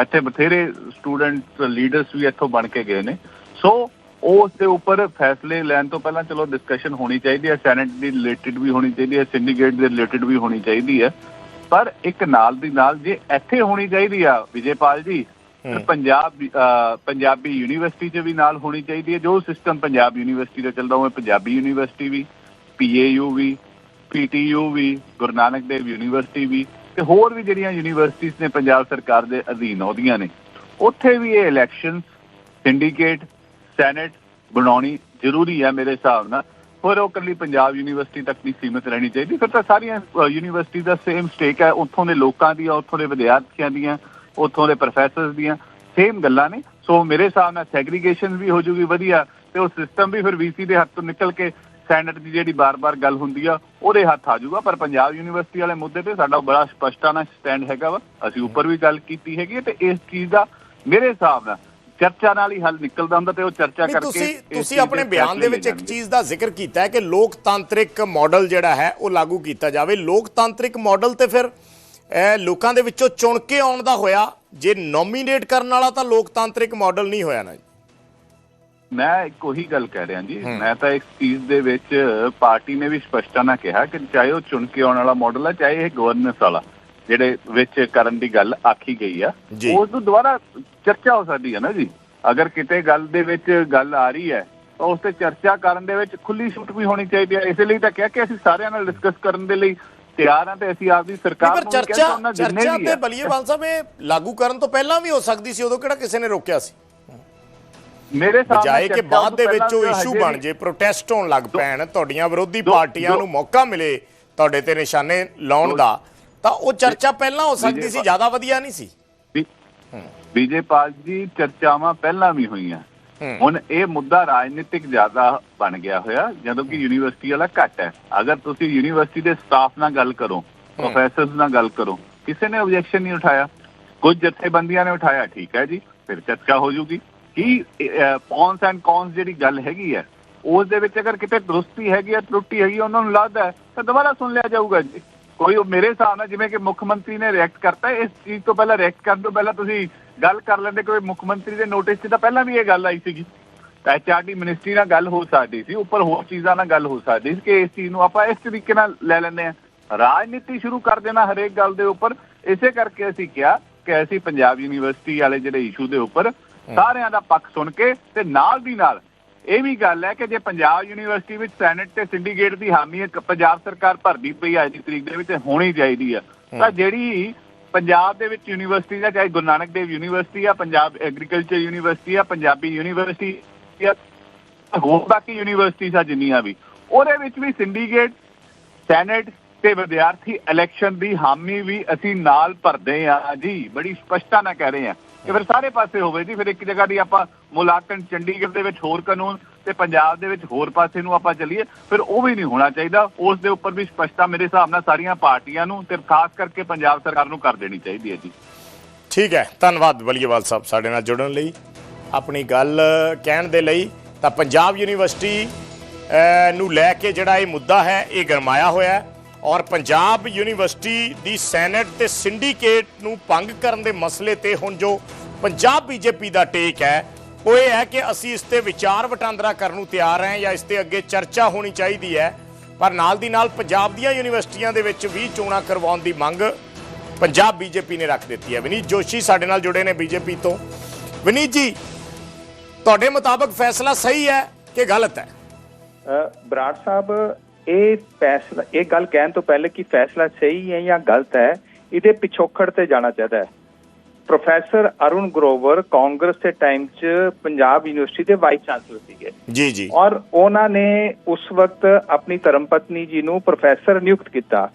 ਇੱਥੇ ਬਥੇਰੇ ਸਟੂਡੈਂਟ ਲੀਡਰਸ ਵੀ ਇੱਥੋਂ ਬਣ ਕੇ ਗਏ ਨੇ। ਸੋ ਉਸ ਦੇ ਉੱਪਰ ਫੈਸਲੇ ਲੈਣ ਤੋਂ ਪਹਿਲਾਂ ਚਲੋ ਡਿਸਕਸ਼ਨ ਹੋਣੀ ਚਾਹੀਦੀ ਹੈ ਸੈਨੇਟ ਦੀ ਰਿਲੇਟਿਡ ਵੀ ਹੋਣੀ ਚਾਹੀਦੀ ਹੈ ਸਿੰਡੀਕੇਟ ਦੇ ਰਿਲੇਟਿਡ ਵੀ ਹੋਣੀ ਚਾਹੀਦੀ ਹੈ। ਪਰ ਇੱਕ ਨਾਲ ਦੀ ਨਾਲ ਜੇ ਇੱਥੇ ਹੋਣੀ ਚਾਹੀਦੀ ਆ, ਵਿਜੇਪਾਲ ਜੀ ਪੰਜਾਬ ਅਹ, ਪੰਜਾਬੀ ਯੂਨੀਵਰਸਿਟੀ 'ਚ ਵੀ ਨਾਲ ਹੋਣੀ ਚਾਹੀਦੀ ਹੈ। ਜੋ ਸਿਸਟਮ ਪੰਜਾਬ ਯੂਨੀਵਰਸਿਟੀ ਦਾ ਚੱਲਦਾ ਉਹ ਪੰਜਾਬੀ ਯੂਨੀਵਰਸਿਟੀ ਵੀ ਪੀਏਯੂ ਵੀ ਪੀਟੀਯੂ ਵੀ ਗੁਰੂ ਨਾਨਕ ਦੇਵ ਯੂਨੀਵਰਸਿਟੀ ਵੀ ਤੇ ਹੋਰ ਵੀ ਜਿਹੜੀਆਂ ਯੂਨੀਵਰਸਿਟੀਆਂ ਨੇ ਪੰਜਾਬ ਸਰਕਾਰ ਦੇ ਅਧੀਨ ਆਉਂਦੀਆਂ ਨੇ ਉੱਥੇ ਵੀ ਇਹ ਇਲੈਕਸ਼ਨ ਸਿੰਡੀਕੇਟ ਸੈਨੇਟ ਬਣਾਉਣੀ ਜ਼ਰੂਰੀ ਹੈ ਮੇਰੇ ਹਿਸਾਬ ਨਾਲ। ਪਰ ਉਹ ਇਕੱਲੀ ਪੰਜਾਬ ਯੂਨੀਵਰਸਿਟੀ ਤੱਕ ਨਹੀਂ ਸੀਮਿਤ ਰਹਿਣੀ ਚਾਹੀਦੀ। ਫਿਰ ਤਾਂ ਸਾਰੀਆਂ ਯੂਨੀਵਰਸਿਟੀ ਦਾ ਸੇਮ ਸਟੇਕ ਹੈ। ਉੱਥੋਂ ਦੇ ਲੋਕਾਂ ਦੀਆਂ ਉੱਥੋਂ ਦੇ ਵਿਦਿਆਰਥੀਆਂ ਦੀਆਂ। ਉੱਥੋਂ ਦੇ ਪ੍ਰੋਫੈਸਰਸ ਦੀਆਂ ਸੇਮ ਗੱਲਾਂ ਨੇ। ਸੋ ਮੇਰੇ ਹਿਸਾਬ ਨਾਲ ਸੈਗਰੀਗੇਸ਼ਨ ਵੀ ਹੋ ਜੂਗੀ ਵਧੀਆ ਤੇ ਉਹ ਸਿਸਟਮ ਵੀ ਫਿਰ ਵੀਸੀ ਦੇ ਹੱਥ ਤੋਂ ਨਿਕਲ ਕੇ ਸੈਨੇਟ ਦੀ ਜਿਹੜੀ ਬਾਰ-ਬਾਰ ਗੱਲ ਹੁੰਦੀ ਆ ਉਹਦੇ ਹੱਥ ਆ ਜਾਊਗਾ ਪਰ ਪੰਜਾਬ ਯੂਨੀਵਰਸਿਟੀ ਵਾਲੇ ਮੁੱਦੇ ਤੇ ਸਾਡਾ ਬੜਾ ਸਪਸ਼ਟਾਨਾ ਸਟੈਂਡ ਹੈਗਾ ਵਾ। ਅਸੀਂ ਉੱਪਰ ਵੀ ਗੱਲ ਕੀਤੀ ਹੈਗੀ ਤੇ ਇਸ ਚੀਜ਼ ਦਾ ਮੇਰੇ ਹਿਸਾਬ ਨਾਲ ਚਰਚਾ ਨਾਲ ਹੀ ਹੱਲ ਨਿਕਲਦਾ ਹੁੰਦਾ ਤੇ ਉਹ ਚਰਚਾ ਕਰਕੇ ਤੁਸੀਂ ਤੁਸੀਂ ਆਪਣੇ ਬਿਆਨ ਦੇ ਵਿੱਚ ਇੱਕ। ਚੀਜ਼ ਦਾ ਜ਼ਿਕਰ ਕੀਤਾ ਹੈ ਕਿ ਲੋਕਤਾਂਤਰਿਕ ਮਾਡਲ ਜਿਹੜਾ ਹੈ ਉਹ ਲਾਗੂ ਕੀਤਾ ਜਾਵੇ। ਲੋਕਤਾਂਤਰਿਕ ਮਾਡਲ ਤੇ ਫਿਰ ਲੋਕਾਂ ਦੇ ਵਿੱਚੋਂ ਚੁਣ ਕੇ ਆਉਣ ਦਾ ਹੋਇਆ। ਜੇ ਨੋਮੀਨੇਟ ਕਰਨ ਵਾਲਾ ਤਾਂ ਲੋਕਤਾਂਤਰਿਕ ਮਾਡਲ ਨਹੀਂ ਹੋਇਆ ਨਾ ਜੀ। ਮੈਂ ਇੱਕ ਉਹੀ ਗੱਲ ਕਹਿ ਰਿਹਾ ਜੀ। ਮੈਂ ਤਾਂ ਇਸ ਚੀਜ਼ ਦੇ ਵਿੱਚ ਪਾਰਟੀ ਨੇ ਵੀ ਸਪਸ਼ਟਤਾ ਨਾਲ ਕਿਹਾ ਕਿ ਚਾਹੇ ਉਹ ਚੁਣ ਕੇ ਆਉਣ ਵਾਲਾ ਮਾਡਲ ਹੈ ਚਾਹੇ ਇਹ ਗਵਰਨੈਂਸ ਵਾਲਾ ਜਿਹੜੇ ਵਿੱਚ ਕਰਨ ਦੀ ਗੱਲ ਆਖੀ ਗਈ ਆ। ਉਸ ਨੂੰ ਦੁਬਾਰਾ ਚਰਚਾ ਹੋ ਸਕਦੀ ਹੈ ਨਾ ਜੀ। ਅਗਰ ਕਿਤੇ ਗੱਲ ਦੇ ਵਿੱਚ ਗੱਲ ਆ ਰਹੀ ਹੈ ਤਾਂ ਉਸ ਤੇ ਚਰਚਾ ਕਰਨ ਦੇ ਵਿੱਚ ਖੁੱਲੀ ਛੂਟ ਵੀ ਹੋਣੀ ਚਾਹੀਦੀ ਹੈ ਇਸ ਲਈ ਤਾਂ ਕਿਹਾ ਕਿ ਅਸੀਂ ਸਾਰਿਆਂ ਨਾਲ ਡਿਸਕਸ ਕਰਨ ਦੇ ਲਈ ਤਿਆਰ ਹਾਂ ਤੇ ਅਸੀਂ ਆਪਦੀ ਸਰਕਾਰ ਪਰ ਨੂੰ ਚਰਚਾ ਉਹਨਾਂ ਜਿੰਨੇ ਚਰਚਾ ਤੇ ਬਲੀਏਵਾਲ ਸਾਹਿਬ ਇਹ ਲਾਗੂ ਕਰਨ ਤੋਂ ਪਹਿਲਾਂ ਵੀ ਹੋ ਸਕਦੀ ਸੀ ਉਦੋਂ ਕਿਹੜਾ ਕਿਸੇ ਨੇ ਰੋਕਿਆ ਸੀ? ਮੇਰੇ ਨਾਲ ਬਜਾਏ ਕਿ ਬਾਅਦ ਦੇ ਵਿੱਚ ਉਹ ਇਸ਼ੂ ਬਣ ਜੇ ਪ੍ਰੋਟੈਸਟ ਹੋਣ ਲੱਗ ਪੈਣ ਤੁਹਾਡੀਆਂ ਵਿਰੋਧੀ ਪਾਰਟੀਆਂ ਨੂੰ ਮੌਕਾ ਮਿਲੇ ਤੁਹਾਡੇ ਤੇ ਨਿਸ਼ਾਨੇ ਲਾਉਣ ਦੋ- ਤਾਂ ਉਹ ਚਰਚਾ ਪਹਿਲਾਂ ਹੋ ਸਕਦੀ ਸੀ ਜ਼ਿਆਦਾ ਵਧੀਆ ਨਹੀਂ ਸੀ। ਬੀਜੇਪੀ ਜੀ ਚਰਚਾਵਾਂ ਪਹਿਲਾਂ ਵੀ ਹੋਈਆਂ। ਹੁਣ ਇਹ ਮੁੱਦਾ ਰਾਜਨੀਤਿਕ ਜ਼ਿਆਦਾ ਬਣ ਗਿਆ ਹੋਇਆ ਜਦੋਂ ਕਿ ਯੂਨੀਵਰਸਿਟੀ ਵਾਲਾ ਘੱਟ ਹੈ। ਅਗਰ ਤੁਸੀਂ ਯੂਨੀਵਰਸਿਟੀ ਦੇ ਸਟਾਫ ਨਾਲ ਗੱਲ ਕਰੋ ਪ੍ਰੋਫੈਸਰਸ ਨਾਲ ਗੱਲ ਕਰੋ ਕਿਸੇ ਨੇ ਆਬਜੈਕਸ਼ਨ ਨਹੀਂ ਉਠਾਇਆ। ਕੁਝ ਜਥੇਬੰਦੀਆਂ ਨੇ ਉਠਾਇਆ ਠੀਕ ਹੈ ਜੀ ਫਿਰ ਚਰਚਾ ਹੋ ਜੂਗੀ ਕੀ ਪੌਨਸ ਐਂਡ ਕੌਨਸ ਜਿਹੜੀ ਗੱਲ ਹੈਗੀ ਹੈ ਉਸ ਦੇ ਵਿੱਚ ਅਗਰ ਕਿਤੇ ਦਰੁਸਤੀ ਹੈਗੀ ਹੈ ਤਰੁੱਟੀ ਹੈਗੀ ਉਹਨਾਂ ਨੂੰ ਲੱਗਦਾ ਹੈ ਤਾਂ ਦੁਬਾਰਾ ਸੁਣ ਲਿਆ ਜਾਊਗਾ ਜੀ। ਕੋਈ ਮੇਰੇ ਹਿਸਾਬ ਨਾਲ ਜਿਵੇਂ ਕਿ ਮੁੱਖ ਮੰਤਰੀ ਨੇ ਰਿਐਕਟ ਕਰਤਾ ਇਸ ਚੀਜ਼ ਤੋਂ ਪਹਿਲਾਂ ਰਿਐਕਟ ਕਰਨ ਤੋਂ ਪਹਿਲਾਂ ਤੁਸੀਂ ਗੱਲ ਕਰ ਲੈਂਦੇ ਕੋਈ ਮੁੱਖ ਮੰਤਰੀ ਦੇ ਨੋਟਿਸ 'ਚ ਤਾਂ ਪਹਿਲਾਂ ਵੀ ਇਹ ਗੱਲ ਆਈ ਸੀਗੀ। ਐਚਆਰਡੀ ਮਿਨਿਸਟਰੀ ਨਾਲ ਗੱਲ ਹੋ ਸਕਦੀ ਸੀ ਉੱਪਰ ਹੋਰ ਚੀਜ਼ਾਂ ਨਾਲ ਗੱਲ ਹੋ ਸਕਦੀ ਸੀ ਕਿ ਇਸ ਚੀਜ਼ ਨੂੰ ਆਪਾਂ ਇਸ ਤਰੀਕੇ ਨਾਲ ਲੈ ਲੈਂਦੇ ਆ ਰਾਜਨੀਤੀ ਸ਼ੁਰੂ ਕਰ ਦੇਣਾ ਹਰੇਕ ਗੱਲ ਦੇ ਉੱਪਰ। ਇਸੇ ਕਰਕੇ ਅਸੀਂ ਕਿਹਾ ਕਿ ਅਸੀਂ ਪੰਜਾਬ ਯੂਨੀਵਰਸਿਟੀ ਵਾਲੇ ਜਿਹੜੇ ਇਸ਼ੂ ਦੇ ਉੱਪਰ ਸਾਰਿਆਂ ਦਾ ਪੱਖ ਸੁਣ ਕੇ ਤੇ ਨਾਲ ਦੀ ਨਾਲ ਇਹ ਵੀ ਗੱਲ ਹੈ ਕਿ ਜੇ ਪੰਜਾਬ ਯੂਨੀਵਰਸਿਟੀ ਵਿੱਚ ਸੈਨੇਟ ਤੇ ਸਿੰਡੀਕੇਟ ਦੀ ਹਾਮੀ ਪੰਜਾਬ ਸਰਕਾਰ ਭਰਦੀ ਪਈ ਅੱਜ ਦੀ ਤਰੀਕ ਦੇ ਵਿੱਚ ਹੋਣੀ ਚਾਹੀਦੀ ਆ ਤਾਂ ਜਿਹੜੀ ਪੰਜਾਬ ਦੇ ਵਿੱਚ ਯੂਨੀਵਰਸਿਟੀ ਦਾ ਚਾਹੇ ਗੁਰੂ ਨਾਨਕ ਦੇਵ ਯੂਨੀਵਰਸਿਟੀ ਆ, ਪੰਜਾਬ ਐਗਰੀਕਲਚਰ ਯੂਨੀਵਰਸਿਟੀ ਆ, ਪੰਜਾਬੀ ਯੂਨੀਵਰਸਿਟੀ ਆ, ਹੋਰ ਬਾਕੀ ਯੂਨੀਵਰਸਿਟੀਆਂ ਆ ਜਿੰਨੀਆਂ ਵੀ। ਉਹਦੇ ਵਿੱਚ ਵੀ ਸਿੰਡੀਕੇਟ ਸੈਨੇਟ ਤੇ ਵਿਦਿਆਰਥੀ ਇਲੈਕਸ਼ਨ ਦੀ ਹਾਮੀ ਵੀ ਅਸੀਂ ਨਾਲ ਭਰਦੇ ਆ। ਜੀ, ਬੜੀ ਸਪਸ਼ਟਤਾ ਨਾਲ ਕਹਿ ਰਹੇ ਆ ਕਿ ਫਿਰ ਸਾਰੇ ਪਾਸੇ ਹੋਵੇ ਜੀ, ਫਿਰ ਇੱਕ ਜਗ੍ਹਾ ਦੀ ਆਪਾਂ ਮੁਲਾਕਣ ਚੰਡੀਗੜ੍ਹ ਦੇ ਵਿੱਚ ਹੋਰ ਕਾਨੂੰਨ ਤੇ ਪੰਜਾਬ ਦੇ ਵਿੱਚ ਹੋਰ ਪਾਸੇ ਨੂੰ ਆਪਾਂ ਚੱਲੀਏ, ਫਿਰ ਉਹ ਵੀ ਨਹੀਂ ਹੋਣਾ ਚਾਹੀਦਾ। ਉਸ ਦੇ ਉੱਪਰ ਵੀ ਸਪਸ਼ਟਤਾ ਮੇਰੇ ਹਿਸਾਬ ਨਾਲ ਸਾਰੀਆਂ ਪਾਰਟੀਆਂ ਨੂੰ ਤੇ ਖਾਸ ਕਰਕੇ ਪੰਜਾਬ ਸਰਕਾਰ ਨੂੰ ਕਰ ਦੇਣੀ ਚਾਹੀਦੀ ਹੈ ਜੀ। ਠੀਕ ਹੈ, ਧੰਨਵਾਦ ਬਲੀਏਵਾਲ ਸਾਹਿਬ ਸਾਡੇ ਨਾਲ ਜੁੜਨ ਲਈ। ਆਪਣੀ ਗੱਲ ਕਹਿਣ ਦੇ ਲਈ ਤਾਂ ਪੰਜਾਬ ਯੂਨੀਵਰਸਿਟੀ ਨੂੰ ਲੈ ਕੇ ਜਿਹੜਾ ਇਹ ਮੁੱਦਾ ਹੈ, ਇਹ ਗਰਮਾਇਆ ਹੋਇਆ ਹੈ ਔਰ ਪੰਜਾਬ ਯੂਨੀਵਰਸਿਟੀ ਦੀ ਸੈਨੇਟ ਤੇ ਸਿੰਡੀਕੇਟ ਨੂੰ ਭੰਗ ਕਰਨ ਦੇ ਮਸਲੇ ਤੇ ਹੁਣ ਜੋ ਪੰਜਾਬ ਬੀਜੇਪੀ ਦਾ ਟੇਕ ਹੈ ਉਹ ਇਹ ਹੈ ਕਿ ਅਸੀਂ ਇਸ ਤੇ ਵਿਚਾਰ ਵਟਾਂਦਰਾ ਕਰਨ ਨੂੰ ਤਿਆਰ ਹਾਂ ਜਾਂ ਇਸ ਤੇ ਅੱਗੇ ਚਰਚਾ ਹੋਣੀ ਚਾਹੀਦੀ ਹੈ। ਪਰ ਨਾਲ ਦੀ ਨਾਲ ਪੰਜਾਬ ਦੀਆਂ ਯੂਨੀਵਰਸਿਟੀਆਂ ਦੇ ਵਿੱਚ ਵੀ ਚੋਣਾਂ ਕਰਵਾਉਣ ਦੀ ਮੰਗ ਪੰਜਾਬ ਬੀਜੇਪੀ ਨੇ ਰੱਖ ਦਿੱਤੀ ਹੈ। ਵਿਨੀਤ ਜੋਸ਼ੀ ਸਾਡੇ ਨਾਲ ਜੁੜੇ ਨੇ ਬੀਜੇਪੀ ਤੋਂ। ਵਿਨੀਤ ਜੀ, ਤੁਹਾਡੇ ਮੁਤਾਬਕ ਫੈਸਲਾ ਸਹੀ ਹੈ ਕਿ ਗਲਤ ਹੈ? ਬਰਾੜ ਸਾਹਿਬ, ਇਹ ਫੈਸਲਾ, ਇਹ ਗੱਲ ਕਹਿਣ ਤੋਂ ਪਹਿਲੇ ਕਿ ਫੈਸਲਾ ਸਹੀ ਹੈ ਜਾਂ ਗਲਤ ਹੈ, ਇਹਦੇ ਪਿਛੋਕੜ ਤੇ ਜਾਣਾ ਚਾਹੀਦਾ ਹੈ। ਪ੍ਰੋਫੈਸਰ ਅਰੁਣ ਗਰੋਵਰ ਕਾਂਗਰਸ ਦੇ ਟਾਈਮ 'ਚ ਪੰਜਾਬ ਯੂਨੀਵਰਸਿਟੀ ਦੇ ਵਾਈਸ ਚਾਂਸਲਰ ਸੀਗੇ। ਜੀ ਜੀ। ਔਰ ਉਹਨਾਂ ਨੇ ਉਸ ਵਕਤ ਆਪਣੀ ਧਰਮਪਤਨੀ ਜੀ ਨੂੰ ਪ੍ਰੋਫੈਸਰ ਨਿਯੁਕਤ ਕੀਤਾ।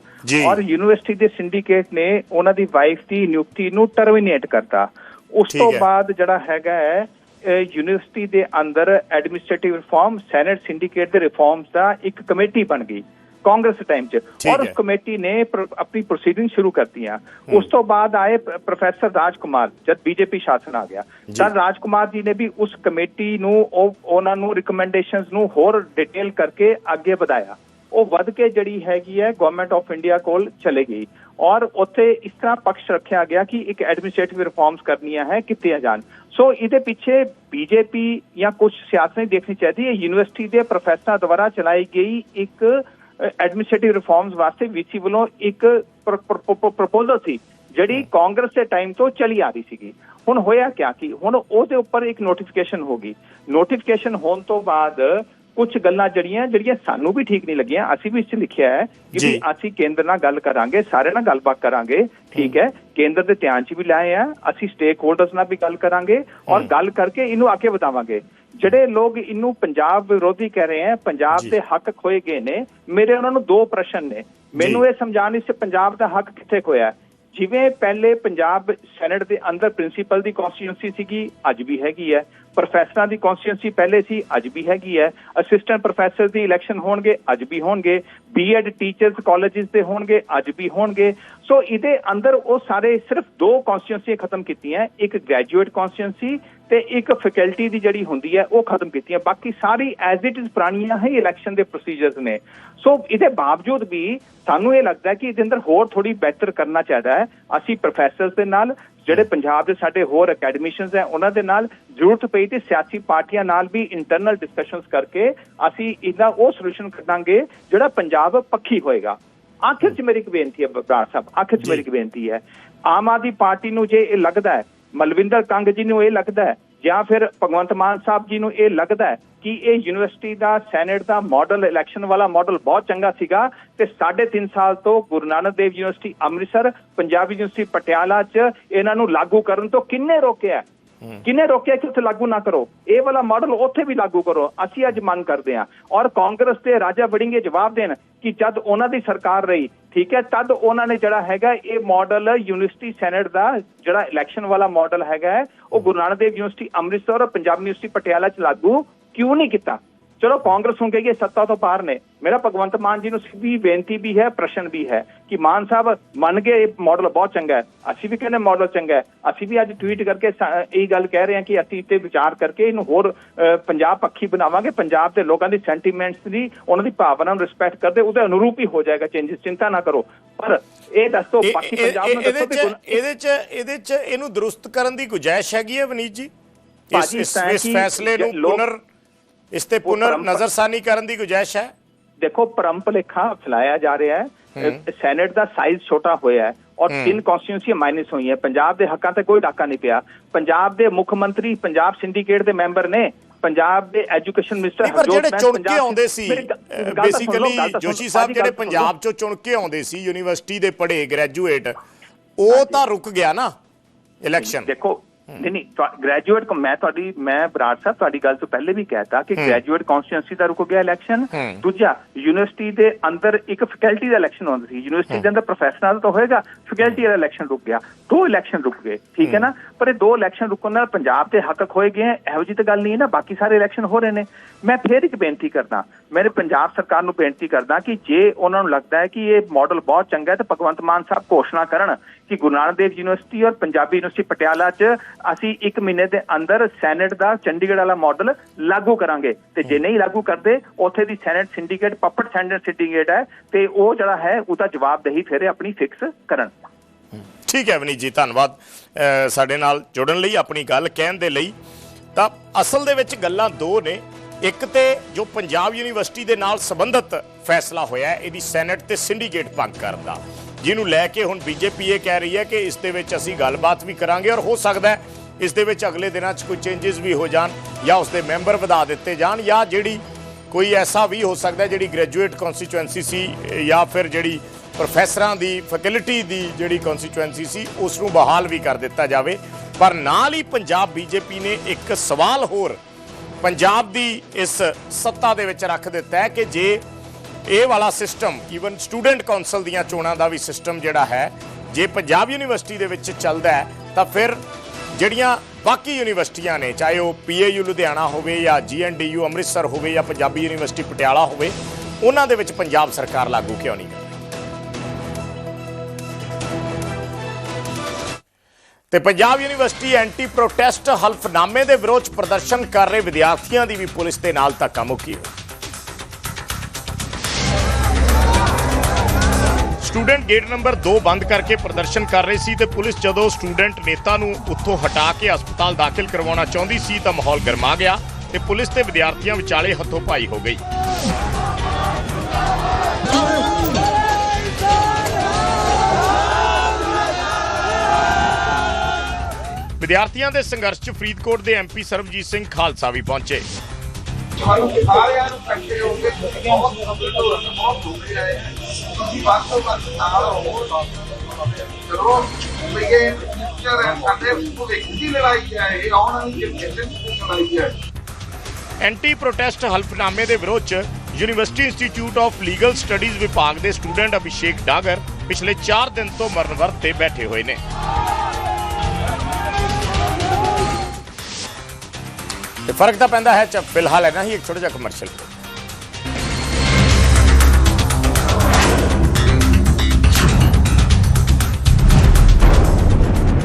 ਔਰ ਯੂਨੀਵਰਸਿਟੀ ਦੇ ਸਿੰਡੀਕੇਟ ਨੇ ਉਹਨਾਂ ਦੀ ਵਾਈਫ ਦੀ ਨਿਯੁਕਤੀ ਨੂੰ ਟਰਮੀਨੇਟ ਕਰਤਾ। ਉਸ ਤੋਂ। ਬਾਅਦ ਜਿਹੜਾ ਹੈਗਾ ਹੈ ਯੂਨੀਵਰਸਿਟੀ ਦੇ ਅੰਦਰ ਐਡਮਿਨਿਸਟ੍ਰੇਟਿਵ ਰਿਫਾਰਮ ਸੈਨੇਟ ਸਿੰਡੀਕੇਟ ਦੇ ਰਿਫਾਰਮਸ ਦਾ ਇੱਕ ਕਮੇਟੀ ਬਣ ਗਈ। ਕਾਂਗਰਸ ਦੇ ਟਾਈਮ 'ਚ। ਔਰ ਉਸ। ਕਮੇਟੀ ਨੇ ਆਪਣੀ ਪ੍ਰੋਸੀਡਿੰਗ ਸ਼ੁਰੂ ਕਰਤੀਆਂ। ਉਸ ਤੋਂ ਬਾਅਦ ਆਏ ਪ੍ਰੋਫੈਸਰ ਰਾਜਕੁਮਾਰ ਜਦ ਬੀਜੇਪੀ ਸ਼ਾਸਨ ਆ ਗਿਆ। ਤਾਂ ਰਾਜਕੁਮਾਰ ਜੀ ਨੇ ਵੀ ਉਸ ਕਮੇਟੀ ਨੂੰ ਉਹ ਉਹਨਾਂ ਨੂੰ ਰਿਕਮੈਂਡੇਸ਼ਨਸ ਨੂੰ ਹੋਰ ਡਿਟੇਲ ਕਰਕੇ ਅੱਗੇ ਵਧਾਇਆ। ਉਹ ਵੱਧ ਕੇ ਜਿਹੜੀ ਹੈਗੀ ਹੈ ਗਵਰਨਮੈਂਟ ਆਫ ਇੰਡੀਆ ਕੋਲ ਚਲੇ ਗਈ। ਔਰ ਉੱਥੇ ਇਸ ਤਰ੍ਹਾਂ ਪਕਸ਼ ਰੱਖਿਆ ਗਿਆ ਕਿ ਇੱਕ ਐਡਮਿਨਿਸਟ੍ਰੇਟਿਵ ਰਿਫਾਰਮਸ ਕਰਨੀਆਂ ਹੈ ਕੀਤੀਆਂ ਜਾਣ। ਸੋ ਇਹਦੇ ਪਿੱਛੇ ਬੀਜੇਪੀ ਜਾਂ ਕੁਝ ਸਿਆਸਤ ਨਹੀਂ ਦੇਖਣੀ ਚਾਹੀਦੀ। ਹੈ ਯੂਨੀਵਰਸਿਟੀ ਦੇ ਪ੍ਰੋਫੈਸਰਾਂ ਦੁਆਰਾ ਚਲਾਈ ਗਈ ਇੱਕ ਐਡਮਿਨਿਸਟ੍ਰੇਟਿਵ ਰਿਫਾਰਮਸ ਵਾਸਤੇ ਵੀਸੀ ਵੱਲੋਂ ਇੱਕ ਪ੍ਰਪੋਜ਼ਲ ਸੀ ਜਿਹੜੀ ਕਾਂਗਰਸ ਦੇ ਟਾਈਮ ਤੋਂ ਚਲੀ ਆ ਰਹੀ ਸੀਗੀ। ਹੁਣ ਹੋਇਆ ਕਿਆ ਕਿ ਹੁਣ ਉਹਦੇ ਉੱਪਰ ਇੱਕ ਨੋਟੀਫਿਕੇਸ਼ਨ ਹੋ ਗਈ। ਨੋਟੀਫਿਕੇਸ਼ਨ ਹੋਣ ਤੋਂ ਬਾਅਦ ਕੁਝ ਗੱਲਾਂ ਜਿਹੜੀਆਂ ਜਿਹੜੀਆਂ ਸਾਨੂੰ ਵੀ ਠੀਕ ਨਹੀਂ ਲੱਗੀਆਂ। ਅਸੀਂ ਵੀ ਇਸ 'ਚ ਲਿਖਿਆ ਹੈ ਕਿ। ਵੀ ਅਸੀਂ ਕੇਂਦਰ ਨਾਲ ਗੱਲ ਕਰਾਂਗੇ ਸਾਰੇ ਨਾਲ ਗੱਲਬਾਤ ਕਰਾਂਗੇ ਠੀਕ ਹੈ। ਕੇਂਦਰ ਦੇ ਧਿਆਨ 'ਚ ਵੀ ਲਾਏ ਆ ਅਸੀਂ ਸਟੇਕ ਹੋਲਡਰਸ ਨਾਲ ਵੀ ਗੱਲ ਕਰਾਂਗੇ ਔਰ ਗੱਲ ਕਰਕੇ ਇਹਨੂੰ ਅੱਗੇ ਵਧਾਵਾਂਗੇ। ਜਿਹੜੇ ਲੋਕ ਇਹਨੂੰ ਪੰਜਾਬ ਵਿਰੋਧੀ ਕਹਿ ਰਹੇ ਆ ਪੰਜਾਬ। ਦੇ ਹੱਕ ਖੋਏ ਗਏ ਨੇ ਮੇਰੇ ਉਹਨਾਂ ਨੂੰ ਦੋ ਪ੍ਰਸ਼ਨ ਨੇ ਮੈਨੂੰ ਇਹ ਸਮਝਾਉਣ ਇਸ 'ਚ ਪੰਜਾਬ ਦਾ ਹੱਕ ਕਿੱਥੇ ਖੋਇਆ? ਜਿਵੇਂ ਪਹਿਲੇ ਪੰਜਾਬ ਸੈਨੇਟ ਦੇ ਅੰਦਰ ਪ੍ਰਿੰਸੀਪਲ ਦੀ ਕਨਸਟੀਟਿਊਂਸੀ ਸੀਗੀ ਅੱਜ ਵੀ ਹੈਗੀ ਹੈ ਪ੍ਰੋਫੈਸਰਾਂ ਦੀ ਕਨਸਟੀਟਿਊਂਸੀ ਪਹਿਲੇ ਸੀ, ਅੱਜ ਵੀ ਹੈਗੀ ਹੈ। ਅਸਿਸਟੈਂਟ ਪ੍ਰੋਫੈਸਰ ਦੀ ਇਲੈਕਸ਼ਨ ਹੋਣਗੇ, ਅੱਜ ਵੀ ਹੋਣਗੇ। ਬੀਐਡ ਟੀਚਰਸ ਕਾਲਜਸ ਦੇ ਹੋਣਗੇ, ਅੱਜ ਵੀ ਹੋਣਗੇ। ਸੋ ਇਹਦੇ ਅੰਦਰ ਉਹ ਸਾਰੇ ਸਿਰਫ ਦੋ ਕਨਸਟੀਟਿਊਂਸੀਆਂ ਖਤਮ ਕੀਤੀਆਂ ਇੱਕ ਗ੍ਰੈਜੂਏਟ ਕਨਸਟੀਟਿਊਂਸੀ ਤੇ ਇੱਕ ਫੈਕਲਟੀ ਦੀ ਜਿਹੜੀ ਹੁੰਦੀ ਹੈ, ਉਹ ਖਤਮ ਕੀਤੀਆਂ। ਬਾਕੀ ਸਾਰੀ ਐਜ਼ ਇਟ ਇਜ਼ ਪੁਰਾਣੀਆਂ ਹੀ ਇਲੈਕਸ਼ਨ ਦੇ ਪ੍ਰੋਸੀਜਰਸ ਨੇ। ਸੋ ਇਹਦੇ ਬਾਵਜੂਦ ਵੀ ਸਾਨੂੰ ਇਹ ਲੱਗਦਾ ਕਿ ਇਹਦੇ ਅੰਦਰ ਹੋਰ ਥੋੜੀ ਬਿਹਤਰ ਕਰਨਾ ਚਾਹੀਦਾ ਹੈ। ਅਸੀਂ ਪ੍ਰੋਫੈਸਰਸ ਦੇ ਨਾਲ ਜਿਹੜੇ ਪੰਜਾਬ ਦੇ ਸਾਡੇ ਹੋਰ ਅਕੈਡਮਿਸ਼ੀਅਨਸ ਹੈ ਉਹਨਾਂ ਦੇ ਨਾਲ ਜ਼ਰੂਰਤ ਪਈ ਤੇ ਸਿਆਸੀ ਪਾਰਟੀਆਂ ਨਾਲ ਵੀ ਇੰਟਰਨਲ ਡਿਸਕਸ਼ਨਸ ਕਰਕੇ ਅਸੀਂ ਇਹਦਾ ਉਹ ਸੋਲੂਸ਼ਨ ਕੱਢਾਂਗੇ ਜਿਹੜਾ ਪੰਜਾਬ ਪੱਖੀ ਹੋਏਗਾ ਆਖਿਰ ਚ ਮੇਰੀ ਇੱਕ ਬੇਨਤੀ ਹੈ ਬਰਾੜ ਸਾਹਿਬ ਆਖਿਰ ਚ। ਮੇਰੀ ਇੱਕ ਬੇਨਤੀ ਹੈ ਆਮ ਆਦਮੀ ਪਾਰਟੀ ਨੂੰ ਜੇ ਇਹ ਲੱਗਦਾ ਹੈ ਮਲਵਿੰਦਰ ਕੰਗ ਜੀ ਨੂੰ ਇਹ ਲੱਗਦਾ ਹੈ ਜਾਂ ਫਿਰ ਭਗਵੰਤ ਮਾਨ ਸਾਹਿਬ ਜੀ ਨੂੰ ਇਹ ਲੱਗਦਾ ਹੈ ਕਿ ਇਹ ਯੂਨੀਵਰਸਿਟੀ ਦਾ ਸੈਨੇਟ ਦਾ ਮਾਡਲ ਇਲੈਕਸ਼ਨ ਵਾਲਾ ਮਾਡਲ ਬਹੁਤ ਚੰਗਾ ਸੀਗਾ ਤੇ 3.5 ਸਾਲ ਤੋਂ ਗੁਰੂ ਨਾਨਕ ਦੇਵ ਯੂਨੀਵਰਸਿਟੀ ਅੰਮ੍ਰਿਤਸਰ ਪੰਜਾਬ ਯੂਨੀਵਰਸਿਟੀ ਪਟਿਆਲਾ 'ਚ ਇਹਨਾਂ ਨੂੰ ਲਾਗੂ ਕਰਨ ਤੋਂ ਕਿੰਨੇ ਰੋਕਿਆ? ਕਿੰਨੇ ਰੋਕਿਆ ਕਿ ਉੱਥੇ ਲਾਗੂ ਨਾ ਕਰੋ? ਇਹ ਵਾਲਾ ਮਾਡਲ ਉੱਥੇ ਵੀ ਲਾਗੂ ਕਰੋ। ਅਸੀਂ ਅੱਜ ਮੰਗ ਕਰਦੇ ਹਾਂ। ਔਰ ਕਾਂਗਰਸ ਤੇ ਰਾਜਾ ਵੜਿੰਗੇ ਜਵਾਬ ਦੇਣ ਕਿ ਜਦ ਉਹਨਾਂ ਦੀ ਸਰਕਾਰ ਰਹੀ ਠੀਕ ਹੈ ਤਦ ਉਹਨਾਂ ਨੇ ਜਿਹੜਾ ਹੈਗਾ ਇਹ ਮਾਡਲ ਯੂਨੀਵਰਸਿਟੀ ਸੈਨੇਟ ਦਾ ਜਿਹੜਾ ਇਲੈਕਸ਼ਨ ਵਾਲਾ ਮਾਡਲ ਹੈਗਾ ਉਹ ਗੁਰੂ ਨਾਨਕ ਦੇਵ ਯੂਨੀਵਰਸਿਟੀ ਅੰਮ੍ਰਿਤਸਰ ਔਰ ਪੰਜਾਬ ਯੂਨੀਵਰਸਿਟੀ ਪਟਿਆਲਾ ਚ ਲਾਗੂ ਕਿਉਂ ਨਹੀਂ ਕੀਤਾ? ਚਲੋ ਕਾਂਗਰਸ ਹੁਣ ਕਹੇਗੀ ਸੱਤਾ ਤੋਂ ਬਾਹਰ ਨੇ। ਮੇਰਾ ਭਗਵੰਤ ਮਾਨ ਜੀ ਨੂੰ ਸਿੱਧੀ ਬੇਨਤੀ ਵੀ ਹੈ ਪ੍ਰਸ਼ਨ ਵੀ ਹੈ ਕਿ ਮਾਨ ਸਾਹਿਬ ਮੰਨ ਗਏ ਇਹ ਮਾਡਲ ਬਹੁਤ ਚੰਗਾ ਹੈ। ਅਸੀਂ ਵੀ ਕਹਿੰਦੇ ਮਾਡਲ ਚੰਗਾ ਹੈ। ਅਸੀਂ ਵੀ ਅੱਜ ਟਵੀਟ ਕਰਕੇ ਇਹ ਗੱਲ ਕਹਿ ਰਹੇ ਹਾਂ ਕਿ ਅਸੀਂ ਤੇ ਵਿਚਾਰ ਕਰਕੇ ਇਹਨੂੰ ਹੋਰ ਪੰਜਾਬ ਪੱਖੀ ਬਣਾਵਾਂਗੇ। ਪੰਜਾਬ ਦੇ ਲੋਕਾਂ ਦੀ ਸੈਂਟੀਮੈਂਟਸ ਦੀ ਉਹਨਾਂ ਦੀ ਭਾਵਨਾ ਨੂੰ ਰਿਸਪੈਕਟ ਕਰਦੇ ਉਹਦੇ ਅਨੁਰੂਪ ਹੀ ਹੋ ਜਾਏਗਾ ਚੇਂਜਸ ਚਿੰਤਾ ਨਾ ਕਰੋ। ਪਰ ਇਹ ਦੱਸੋ ਬਾਕੀ ਪੰਜਾਬ ਨੂੰ ਦੱਸੋ ਇਹਦੇ ਵੀ ਚ ਗੁਣ- ਇਹਦੇ ਚ ਇਹਦੇ ਚ ਇਹਨੂੰ ਦਰੁਸਤ ਕਰਨ ਦੀ ਗੁੰਜਾਇਸ਼ ਹੈਗੀ ਹੈ ਵਿਨੀਤ ਜੀ? ਇਸ ਕਿ ਫੈਸਲੇ ਨੂੰ ਪੁਨਰ ਇਸ ਤੇ ਪੁਨਰ ਨਜ਼ਰਸਾਨੀ ਕਰਨ ਦੀ ਗੁੰਜਾਇਸ਼ ਹੈ? ਦੇਖੋ ਪਰੰਪਲੇਖਾ ਫੈਲਾਇਆ ਜਾ ਰਿਹਾ ਹੈ। ਸੈਨੇਟ ਦਾ ਸਾਈਜ਼ ਛੋਟਾ ਹੋਇਆ ਹੈ ਔਰ ਤਿੰਨ ਕਨਸਟੀਟਿਊਂਸੀਆਂ ਮਾਈਨਸ ਹੋਈਆਂ ਪੰਜਾਬ ਦੇ ਹੱਕਾਂ ਤੇ ਕੋਈ ਡਾਕਾ ਨਹੀਂ ਪਿਆ। ਪੰਜਾਬ ਦੇ ਮੁੱਖ ਮੰਤਰੀ ਪੰਜਾਬ ਸਿੰਡੀਕੇਟ ਦੇ ਮੈਂਬਰ ਨੇ ਪੰਜਾਬ ਦੇ ਐਜੂਕੇਸ਼ਨ ਮਿਨਿਸਟਰ ਪਰ ਜਿਹੜੇ ਚੁਣ ਕੇ ਆਉਂਦੇ ਸੀ ਬੇਸਿਕਲੀ ਜੋਸ਼ੀ ਸਾਹਿਬ ਜਿਹੜੇ ਪੰਜਾਬ ਚੋਂ ਚੁਣ ਕੇ ਆਉਂਦੇ ਸੀ ਯੂਨੀਵਰਸਿਟੀ ਦੇ ਪੜ੍ਹੇ ਗ੍ਰੈਜੂਏਟ ਉਹ ਤਾਂ ਰੁਕ ਗਿਆ ਨਾ ਇਲੈਕਸ਼ਨ ਦੇਖੋ ਨਹੀਂ ਨਹੀਂ ਗ੍ਰੈਜੂਏਟ ਮੈਂ ਤੁਹਾਡੀ ਮੈਂ ਬਰਾੜ ਸਾਹਿਬ ਤੁਹਾਡੀ ਗੱਲ ਤੋਂ ਪਹਿਲੇ ਵੀ ਕਹਿਤਾ ਕਿ ਗ੍ਰੈਜੂਏਟ ਕਨਸਟੀਟਿਊਂਸੀ ਦਾ ਰੁਕ ਗਿਆ ਇਲੈਕਸ਼ਨ। ਦੂਜਾ ਯੂਨੀਵਰਸਿਟੀ ਦੇ ਅੰਦਰ ਇੱਕ ਫੈਕਲਟੀ ਦਾ ਇਲੈਕਸ਼ਨ ਹੁੰਦਾ ਸੀ। ਯੂਨੀਵਰਸਿਟੀ ਦੇ ਅੰਦਰ ਪ੍ਰੋਫੈਸ਼ਨਲ ਤਾਂ ਹੋਏਗਾ ਫੈਕਲਟੀ ਦਾ ਇਲੈਕਸ਼ਨ ਰੁਕ ਗਿਆ। ਦੋ ਇਲੈਕਸ਼ਨ ਰੁਕ ਗਏ ਠੀਕ ਹੈ ਨਾ? ਪਰ ਇਹ ਦੋ ਇਲੈਕਸ਼ਨ ਰੁਕਣ ਨਾਲ ਪੰਜਾਬ ਦੇ ਹੱਕ ਖੋਏ ਗਏ ਇਹੋ ਜਿਹੀ ਤਾਂ ਗੱਲ ਨਹੀਂ ਹੈ ਨਾ ਬਾਕੀ ਸਾਰੇ ਇਲੈਕਸ਼ਨ ਹੋ ਰਹੇ ਨੇ। ਮੈਂ ਫੇਰ ਇੱਕ ਬੇਨਤੀ ਕਰਦਾ ਮੇਰੇ ਪੰਜਾਬ ਸਰਕਾਰ ਨੂੰ ਬੇਨਤੀ ਕਰਦਾ ਕਿ ਜੇ ਉਹਨਾਂ ਨੂੰ ਲੱਗਦਾ ਹੈ ਕਿ ਇਹ ਮਾਡਲ ਬਹੁਤ ਚੰਗਾ ਹੈ ਤਾਂ ਭਗਵੰਤ ਮਾਨ ਸਾਹਿਬ ਘੋਸ਼ਣਾ ਕਰਨ। ਕਿ ਗੁਰੂ ਨਾਨਕ ਦੇਵ ਯੂਨੀਵਰਸਿਟੀ ਔਰ ਪੰਜਾਬੀ ਯੂਨੀਵਰਸਿਟੀ ਪਟਿਆਲਾ 'ਚ ਅਸੀਂ 1 ਮਹੀਨੇ ਦੇ ਅੰਦਰ ਸੈਨੇਟ ਦਾ ਚੰਡੀਗੜ੍ਹ ਵਾਲਾ ਮਾਡਲ ਲਾਗੂ ਕਰਾਂਗੇ। ਤੇ ਜੇ ਨਹੀਂ ਲਾਗੂ ਕਰਦੇ ਉੱਥੇ ਦੀ senate syndicate puppet senate syndicate ਹੈ ਤੇ ਉਹ ਜਿਹੜਾ ਹੈ ਉਹਦਾ ਜਵਾਬਦੇਹੀ ਫਿਰ ਆਪਣੀ ਫਿਕਸ ਕਰਨ। ਠੀਕ ਹੈ ਵਨੀਤ ਜੀ ਧੰਨਵਾਦ। ਸਾਡੇ ਨਾਲ ਜੁੜਨ ਲਈ ਆਪਣੀ ਗੱਲ ਕਹਿਣ ਦੇ ਲਈ। ਤਾਂ ਅਸਲ ਦੇ ਵਿੱਚ ਗੱਲਾਂ ਦੋ ਨੇ। ਇੱਕ ਤੇ ਜੋ ਪੰਜਾਬ ਯੂਨੀਵਰਸਿਟੀ ਦੇ ਨਾਲ ਸੰਬੰਧਿਤ ਫੈਸਲਾ ਹੋਇਆ ਹੈ, ਇਹਦੀ ਸੈਨੇਟ ਤੇ ਸਿੰਡੀਕੇਟ ਭੰਗ ਕਰਨ ਦਾ। ਜਿਹਨੂੰ ਲੈ ਕੇ ਹੁਣ ਬੀਜੇਪੀ ਇਹ ਕਹਿ ਰਹੀ ਹੈ ਕਿ ਇਸ ਦੇ ਵਿੱਚ ਅਸੀਂ ਗੱਲਬਾਤ ਵੀ ਕਰਾਂਗੇ ਔਰ ਹੋ ਸਕਦਾ ਹੈ ਇਸ ਦੇ ਵਿੱਚ ਅਗਲੇ ਦਿਨਾਂ 'ਚ ਕੋਈ ਚੇਂਜਸ ਵੀ ਹੋ ਜਾਣ ਜਾਂ ਉਸ ਦੇ ਮੈਂਬਰ ਵਧਾ ਦਿੱਤੇ ਜਾਣ ਜਾਂ ਜਿਹੜੀ ਕੋਈ ਐਸਾ ਵੀ ਹੋ ਸਕਦਾ ਜਿਹੜੀ ਗ੍ਰੈਜੂਏਟ ਕਨਸਟੀਚੁਐਂਸੀ ਸੀ ਜਾਂ ਫਿਰ ਜਿਹੜੀ ਪ੍ਰੋਫੈਸਰਾਂ ਦੀ ਫੈਕਲਟੀ ਦੀ ਜਿਹੜੀ ਕਨਸਟੀਚੁਐਂਸੀ ਸੀ ਉਸ ਨੂੰ ਬਹਾਲ ਵੀ ਕਰ ਦਿੱਤਾ ਜਾਵੇ। ਪਰ ਨਾਲ ਹੀ ਪੰਜਾਬ ਬੀਜੇਪੀ ਨੇ ਇੱਕ ਸਵਾਲ ਹੋਰ ਪੰਜਾਬ ਦੀ ਇਸ ਸੱਤਾ ਦੇ ਵਿੱਚ ਰੱਖ ਦਿੱਤਾ ਹੈ ਕਿ ਜੇ ਇਹ ਵਾਲਾ ਸਿਸਟਮ ਈਵਨ ਸਟੂਡੈਂਟ ਕਾਉਂਸਲ ਦੀਆਂ ਚੋਣਾਂ ਦਾ ਵੀ ਸਿਸਟਮ ਜਿਹੜਾ ਹੈ, ਜੇ ਪੰਜਾਬ ਯੂਨੀਵਰਸਿਟੀ ਦੇ ਵਿੱਚ ਚੱਲਦਾ ਹੈ, ਤਾਂ ਫਿਰ ਜਿਹੜੀਆਂ ਬਾਕੀ ਯੂਨੀਵਰਸਿਟੀਆਂ ਨੇ, ਚਾਹੇ ਉਹ ਪੀਏਯੂ ਲੁਧਿਆਣਾ ਹੋਵੇ ਜਾਂ ਜੀਐਨਡੀਯੂ ਅੰਮ੍ਰਿਤਸਰ ਹੋਵੇ ਜਾਂ ਪੰਜਾਬੀ ਯੂਨੀਵਰਸਿਟੀ ਪਟਿਆਲਾ ਹੋਵੇ, ਉਹਨਾਂ ਦੇ ਵਿੱਚ ਪੰਜਾਬ ਸਰਕਾਰ ਲਾਗੂ ਕਿਉਂ ਨਹੀਂ ਕਰ ਤੇ ਪੰਜਾਬ ਯੂਨੀਵਰਸਿਟੀ ਐਂਟੀ ਪ੍ਰੋਟੈਸਟ ਹਲਫਨਾਮੇ ਦੇ ਵਿਰੋਧ 'ਚ ਪ੍ਰਦਰਸ਼ਨ ਕਰ ਰਹੇ ਵਿਦਿਆਰਥੀਆਂ ਦੀ ਵੀ ਪੁਲਿਸ ਦੇ ਨਾਲ ਧੱਕਾ ਮੁੱਕੀ ਹੋਈ। ਸਟੂਡੈਂਟ ਗੇਟ ਨੰਬਰ 2 ਬੰਦ ਕਰਕੇ ਪ੍ਰਦਰਸ਼ਨ ਕਰ ਰਹੇ ਸੀ ਤੇ ਪੁਲਿਸ ਜਦੋਂ ਸਟੂਡੈਂਟ ਨੇਤਾ ਨੂੰ ਉੱਥੋਂ ਹਟਾ ਕੇ ਹਸਪਤਾਲ ਦਾਖਲ ਕਰਵਾਉਣਾ ਚਾਹੁੰਦੀ ਸੀ ਤਾਂ ਮਾਹੌਲ ਗਰਮਾ ਗਿਆ ਤੇ ਪੁਲਿਸ ਤੇ ਵਿਦਿਆਰਥੀਆਂ ਵਿਚਾਲੇ ਹੱਥੋਂ ਪਾਈ ਹੋ ਗਈ। ਵਿਦਿਆਰਥੀਆਂ ਦੇ ਸੰਘਰਸ਼ 'ਚ ਫਰੀਦਕੋਟ ਦੇ ਐਮਪੀ ਸਰਬਜੀਤ ਸਿੰਘ ਖਾਲਸਾ ਵੀ ਪਹੁੰਚੇ। ਤੁਹਾਨੂੰ ਸਾਰਿਆਂ ਨੂੰ ਇਕੱਠੇ ਹੋ ਕੇ ਬਹੁਤ ਬਹੁਤ ਹੋ ਰਿਹਾ ਹੈ ਤੁਸੀਂ ਵੱਧ ਤੋਂ ਵੱਧ ਨਾਲ ਹੋ ਚਲੋ ਵੀ ਫਿਊਚਰ ਹੈ, ਸਾਡੇ ਭਵਿੱਖ ਦੀ ਲੜਾਈ ਹੈ? ਇਹ ਆਉਣ ਵਾਲੀ ਜਨਰੇਸ਼ਨ ਦੀ ਲੜਾਈ ਹੈ? ਐਂਟੀ ਪ੍ਰੋਟੈਸਟ ਹਲਫਨਾਮੇ ਦੇ ਵਿਰੋਧ 'ਚ university institute of legal studies ਵਿਭਾਗ ਦੇ ਸਟੂਡੈਂਟ ਅਭਿਸ਼ੇਕ ਡਾਗਰ ਪਿਛਲੇ 4 ਦਿਨ ਤੋਂ ਮਰਨ ਵਰਤ ਤੇ ਬੈਠੇ ਹੋਏ ਨੇ। ਤੇ ਫ਼ਰਕ ਤਾਂ ਪੈਂਦਾ ਹੈ ਚ ਫਿਲਹਾਲ ਹੈ ਨਾ ਹੀ ਇੱਕ ਛੋਟਾ ਜਿਹਾ ਕਮਰਸ਼ੀਅਲ